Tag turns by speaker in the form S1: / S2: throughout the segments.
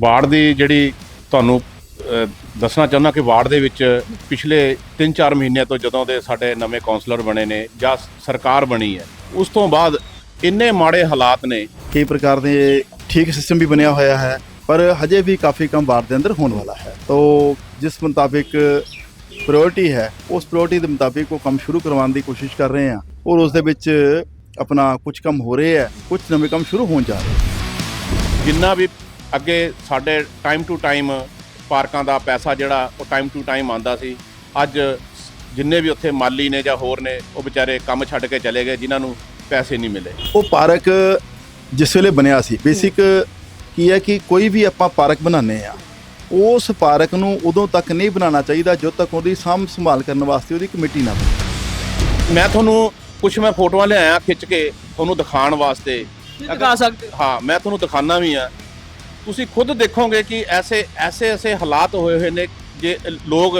S1: Ward ਦੀ ਜਿਹੜੀ ਤੁਹਾਨੂੰ ਦੱਸਣਾ ਚਾਹੁੰਦਾ ਕਿ ਵਾਰਡ ਦੇ ਵਿੱਚ ਪਿਛਲੇ 3-4 ਮਹੀਨਿਆਂ ਤੋਂ ਜਦੋਂ ਦੇ ਸਾਡੇ ਨਵੇਂ ਕਾਉਂਸਲਰ ਬਣੇ ਨੇ ਜਾਂ ਸਰਕਾਰ ਬਣੀ ਹੈ ਉਸ ਤੋਂ ਬਾਅਦ ਇੰਨੇ ਮਾੜੇ ਹਾਲਾਤ ਨੇ।
S2: ਕਈ ਪ੍ਰਕਾਰ ਦੇ ਠੀਕ ਸਿਸਟਮ ਵੀ ਬਣਿਆ ਹੋਇਆ ਹੈ ਪਰ ਹਜੇ ਵੀ ਕਾਫੀ ਕੰਮ ਵਾਰਡ ਦੇ ਅੰਦਰ ਹੋਣ ਵਾਲਾ ਹੈ। ਤੋ ਜਿਸ ਮੁਤਾਬਿਕ ਪ੍ਰਾਇੋਰਟੀ ਹੈ ਉਸ ਪ੍ਰਾਇੋਰਟੀ ਦੇ ਮੁਤਾਬਿਕ ਉਹ ਕੰਮ ਸ਼ੁਰੂ ਕਰਵਾਉਣ ਦੀ ਕੋਸ਼ਿਸ਼ ਕਰ ਰਹੇ ਹਾਂ ਔਰ ਉਸ ਦੇ ਵਿੱਚ ਆਪਣਾ ਕੁਝ ਕੰਮ ਹੋ ਰਹੇ ਹੈ ਕੁਝ ਨਵੇਂ ਕੰਮ ਸ਼ੁਰੂ ਹੋਣ ਜਾ ਰਹੇ
S1: ਜਿੰਨਾ ਵੀ ਅੱਗੇ ਸਾਡੇ ਟਾਈਮ ਟੂ ਟਾਈਮ ਪਾਰਕਾਂ ਦਾ ਪੈਸਾ ਜਿਹੜਾ ਉਹ ਟਾਈਮ ਟੂ ਟਾਈਮ ਆਂਦਾ ਸੀ। ਅੱਜ ਜਿੰਨੇ ਵੀ ਉੱਥੇ ਮਾਲੀ ਨੇ ਜਾਂ ਹੋਰ ਨੇ ਉਹ ਵਿਚਾਰੇ ਕੰਮ ਛੱਡ ਕੇ ਚਲੇ ਗਏ ਜਿਨ੍ਹਾਂ ਨੂੰ ਪੈਸੇ ਨਹੀਂ ਮਿਲੇ।
S2: ਉਹ ਪਾਰਕ ਜਿਸ ਵੇਲੇ ਬਣਿਆ ਸੀ ਬੇਸਿਕ ਕੀ ਹੈ ਕਿ ਕੋਈ ਵੀ ਆਪਾਂ ਪਾਰਕ ਬਣਾਉਂਦੇ ਆ ਉਸ ਪਾਰਕ ਨੂੰ ਉਦੋਂ ਤੱਕ ਨਹੀਂ ਬਣਾਉਣਾ ਚਾਹੀਦਾ ਜਦੋਂ ਤੱਕ ਉਹਦੀ ਸਾਂਭ ਸੰਭਾਲ ਕਰਨ ਵਾਸਤੇ ਉਹਦੀ ਕਮੇਟੀ ਨਾ ਬਣੇ।
S1: ਮੈਂ ਤੁਹਾਨੂੰ ਕੁਝ ਮੈਂ ਫੋਟੋਆਂ ਲਿਆਇਆ ਖਿੱਚ ਕੇ ਤੁਹਾਨੂੰ ਦਿਖਾਉਣ ਵਾਸਤੇ।
S3: ਦਿਖਾ ਸਕਦੇ ਹੋ।
S1: ਹਾਂ ਮੈਂ ਤੁਹਾਨੂੰ ਦਿਖਾਣਾ ਵੀ ਆ। ਤੁਸੀਂ ਖੁਦ ਦੇਖੋਗੇ ਕਿ ਐਸੇ ਐਸੇ ਐਸੇ ਹਾਲਾਤ ਹੋਏ ਹੋਏ ਨੇ ਜੇ ਲੋਕ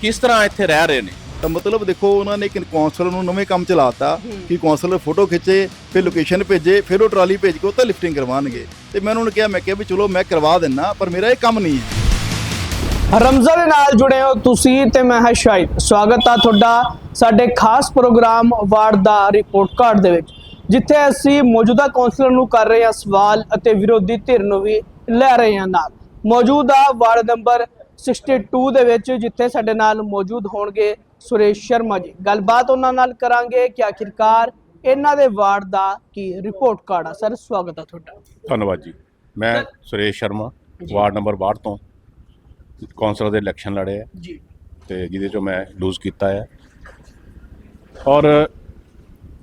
S1: ਕਿਸ ਤਰ੍ਹਾਂ ਇੱਥੇ ਰਹਿ ਰਹੇ ਨੇ?
S2: ਤਾਂ ਮਤਲਬ ਦੇਖੋ ਉਹਨਾਂ ਨੇ ਇੱਕ ਕਾਉਂਸਲਰ ਨੂੰ ਨਵੇਂ ਕੰਮ ਚਲਾਤਾ ਕਿ ਕਾਉਂਸਲਰ ਫੋਟੋ ਖਿੱਚੇ ਫਿਰ ਲੋਕੇਸ਼ਨ ਭੇਜੇ ਫਿਰ ਉਹ ਟਰਾਲੀ ਭੇਜ ਕੇ ਉੱਥੇ ਲਿਫਟਿੰਗ ਕਰਵਾਉਣਗੇ। ਤੇ ਮੈਂ ਉਹਨਾਂ ਨੂੰ ਕਿਹਾ ਮੈਂ ਕਿਹਾ ਵੀ ਚਲੋ ਮੈਂ ਕਰਵਾ ਦਿੰਨਾ ਪਰ ਮੇਰਾ ਇਹ ਕੰਮ ਨਹੀਂ ਹੈ।
S3: ਰਮਜ਼ਾਨ ਦੇ ਨਾਲ ਜੁੜੇ ਹੋ ਤੁਸੀਂ ਤੇ ਮੈਂ ਹਾਂ ਸ਼ਾਹਿਦ। ਸਵਾਗਤ ਆ ਤੁਹਾਡਾ ਸਾਡੇ ਖਾਸ ਪ੍ਰੋਗਰਾਮ ਵਾਰਡ ਦਾ ਰਿਪੋਰਟ ਕਾਰਡ ਦੇ ਵਿੱਚ। ਜਿੱਥੇ ਅਸੀਂ ਮੌਜੂਦਾ ਕਾਉਂਸਲਰ ਨੂੰ ਕਰ ਰਹੇ ਹਾਂ ਸਵਾਲ ਅਤੇ ਵਿਰੋਧੀ ਧਿਰ ਨੂੰ ਵੀ ਲੈ ਰਹੇ ਹਾਂ ਨਾਲ। ਮੌਜੂਦਾ ਵਾਰਡ ਨੰਬਰ 62 ਦੇ ਵਿੱਚ ਜਿੱਥੇ ਸਾਡੇ ਨਾਲ ਮੌਜੂਦ ਹੋਣਗੇ ਸੁਰੇਸ਼ ਸ਼ਰਮਾ ਜੀ। ਗੱਲਬਾਤ ਉਹਨਾਂ ਨਾਲ ਕਰਾਂਗੇ ਕਿ ਆਖਿਰਕਾਰ ਇਹਨਾਂ ਦੇ ਵਾਰਡ ਦਾ ਕੀ ਰਿਪੋਰਟ ਕਾਰਡ ਆ। ਸਰ ਸਵਾਗਤ ਆ ਤੁਹਾਡਾ।
S1: ਧੰਨਵਾਦ ਜੀ। ਮੈਂ ਸੁਰੇਸ਼ ਸ਼ਰਮਾ ਵਾਰਡ ਨੰਬਰ 62 ਤੋਂ ਕੌਂਸਲਰ ਦੇ ਇਲੈਕਸ਼ਨ ਲੜੇ ਆ।
S3: ਜੀ।
S1: ਤੇ ਜਿਹਦੇ ਚੋਂ ਮੈਂ ਲੂਜ਼ ਕੀਤਾ ਹੈ ਔਰ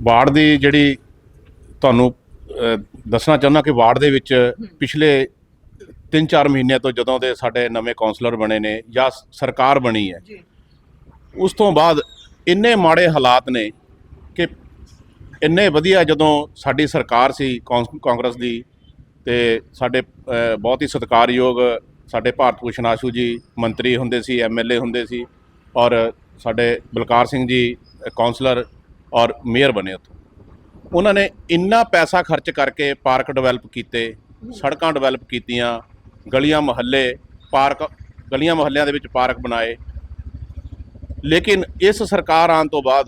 S1: ਵਾਰਡ ਦੀ ਜਿਹੜੀ ਤੁਹਾਨੂੰ ਦੱਸਣਾ ਚਾਹੁੰਦਾ ਕਿ ਵਾਰਡ ਦੇ ਵਿੱਚ ਪਿਛਲੇ 3-4 ਮਹੀਨਿਆਂ ਤੋਂ ਜਦੋਂ ਦੇ ਸਾਡੇ ਨਵੇਂ ਕਾਉਂਸਲਰ ਬਣੇ ਨੇ ਜਾਂ ਸਰਕਾਰ ਬਣੀ ਹੈ ਉਸ ਤੋਂ ਬਾਅਦ ਇੰਨੇ ਮਾੜੇ ਹਾਲਾਤ ਨੇ ਕਿ ਇੰਨੇ ਵਧੀਆ ਜਦੋਂ ਸਾਡੀ ਸਰਕਾਰ ਸੀ ਕਾਂਗਰਸ ਦੀ ਤੇ ਸਾਡੇ ਬਹੁਤ ਹੀ ਸਤਿਕਾਰਯੋਗ ਸਾਡੇ ਭਾਰਤ ਭੂਸ਼ਣ ਆਸ਼ੂ ਜੀ ਮੰਤਰੀ ਹੁੰਦੇ ਸੀ ਐਮਐਲਏ ਹੁੰਦੇ ਸੀ ਔਰ ਸਾਡੇ ਬਲਕਾਰ ਸਿੰਘ ਜੀ ਕਾਉਂਸਲਰ ਔਰ ਮੇਅਰ ਬਣੇ ਉੱਥੋਂ। ਉਹਨਾਂ ਨੇ ਇੰਨਾ ਪੈਸਾ ਖਰਚ ਕਰਕੇ ਪਾਰਕ ਡਿਵੈਲਪ ਕੀਤੇ, ਸੜਕਾਂ ਡਿਵੈਲਪ ਕੀਤੀਆਂ, ਗਲੀਆਂ ਮੁਹੱਲੇ, ਪਾਰਕ, ਗਲੀਆਂ ਮੁਹੱਲਿਆਂ ਦੇ ਵਿੱਚ ਪਾਰਕ ਬਣਾਏ। ਲੇਕਿਨ ਇਸ ਸਰਕਾਰ ਆਉਣ ਤੋਂ ਬਾਅਦ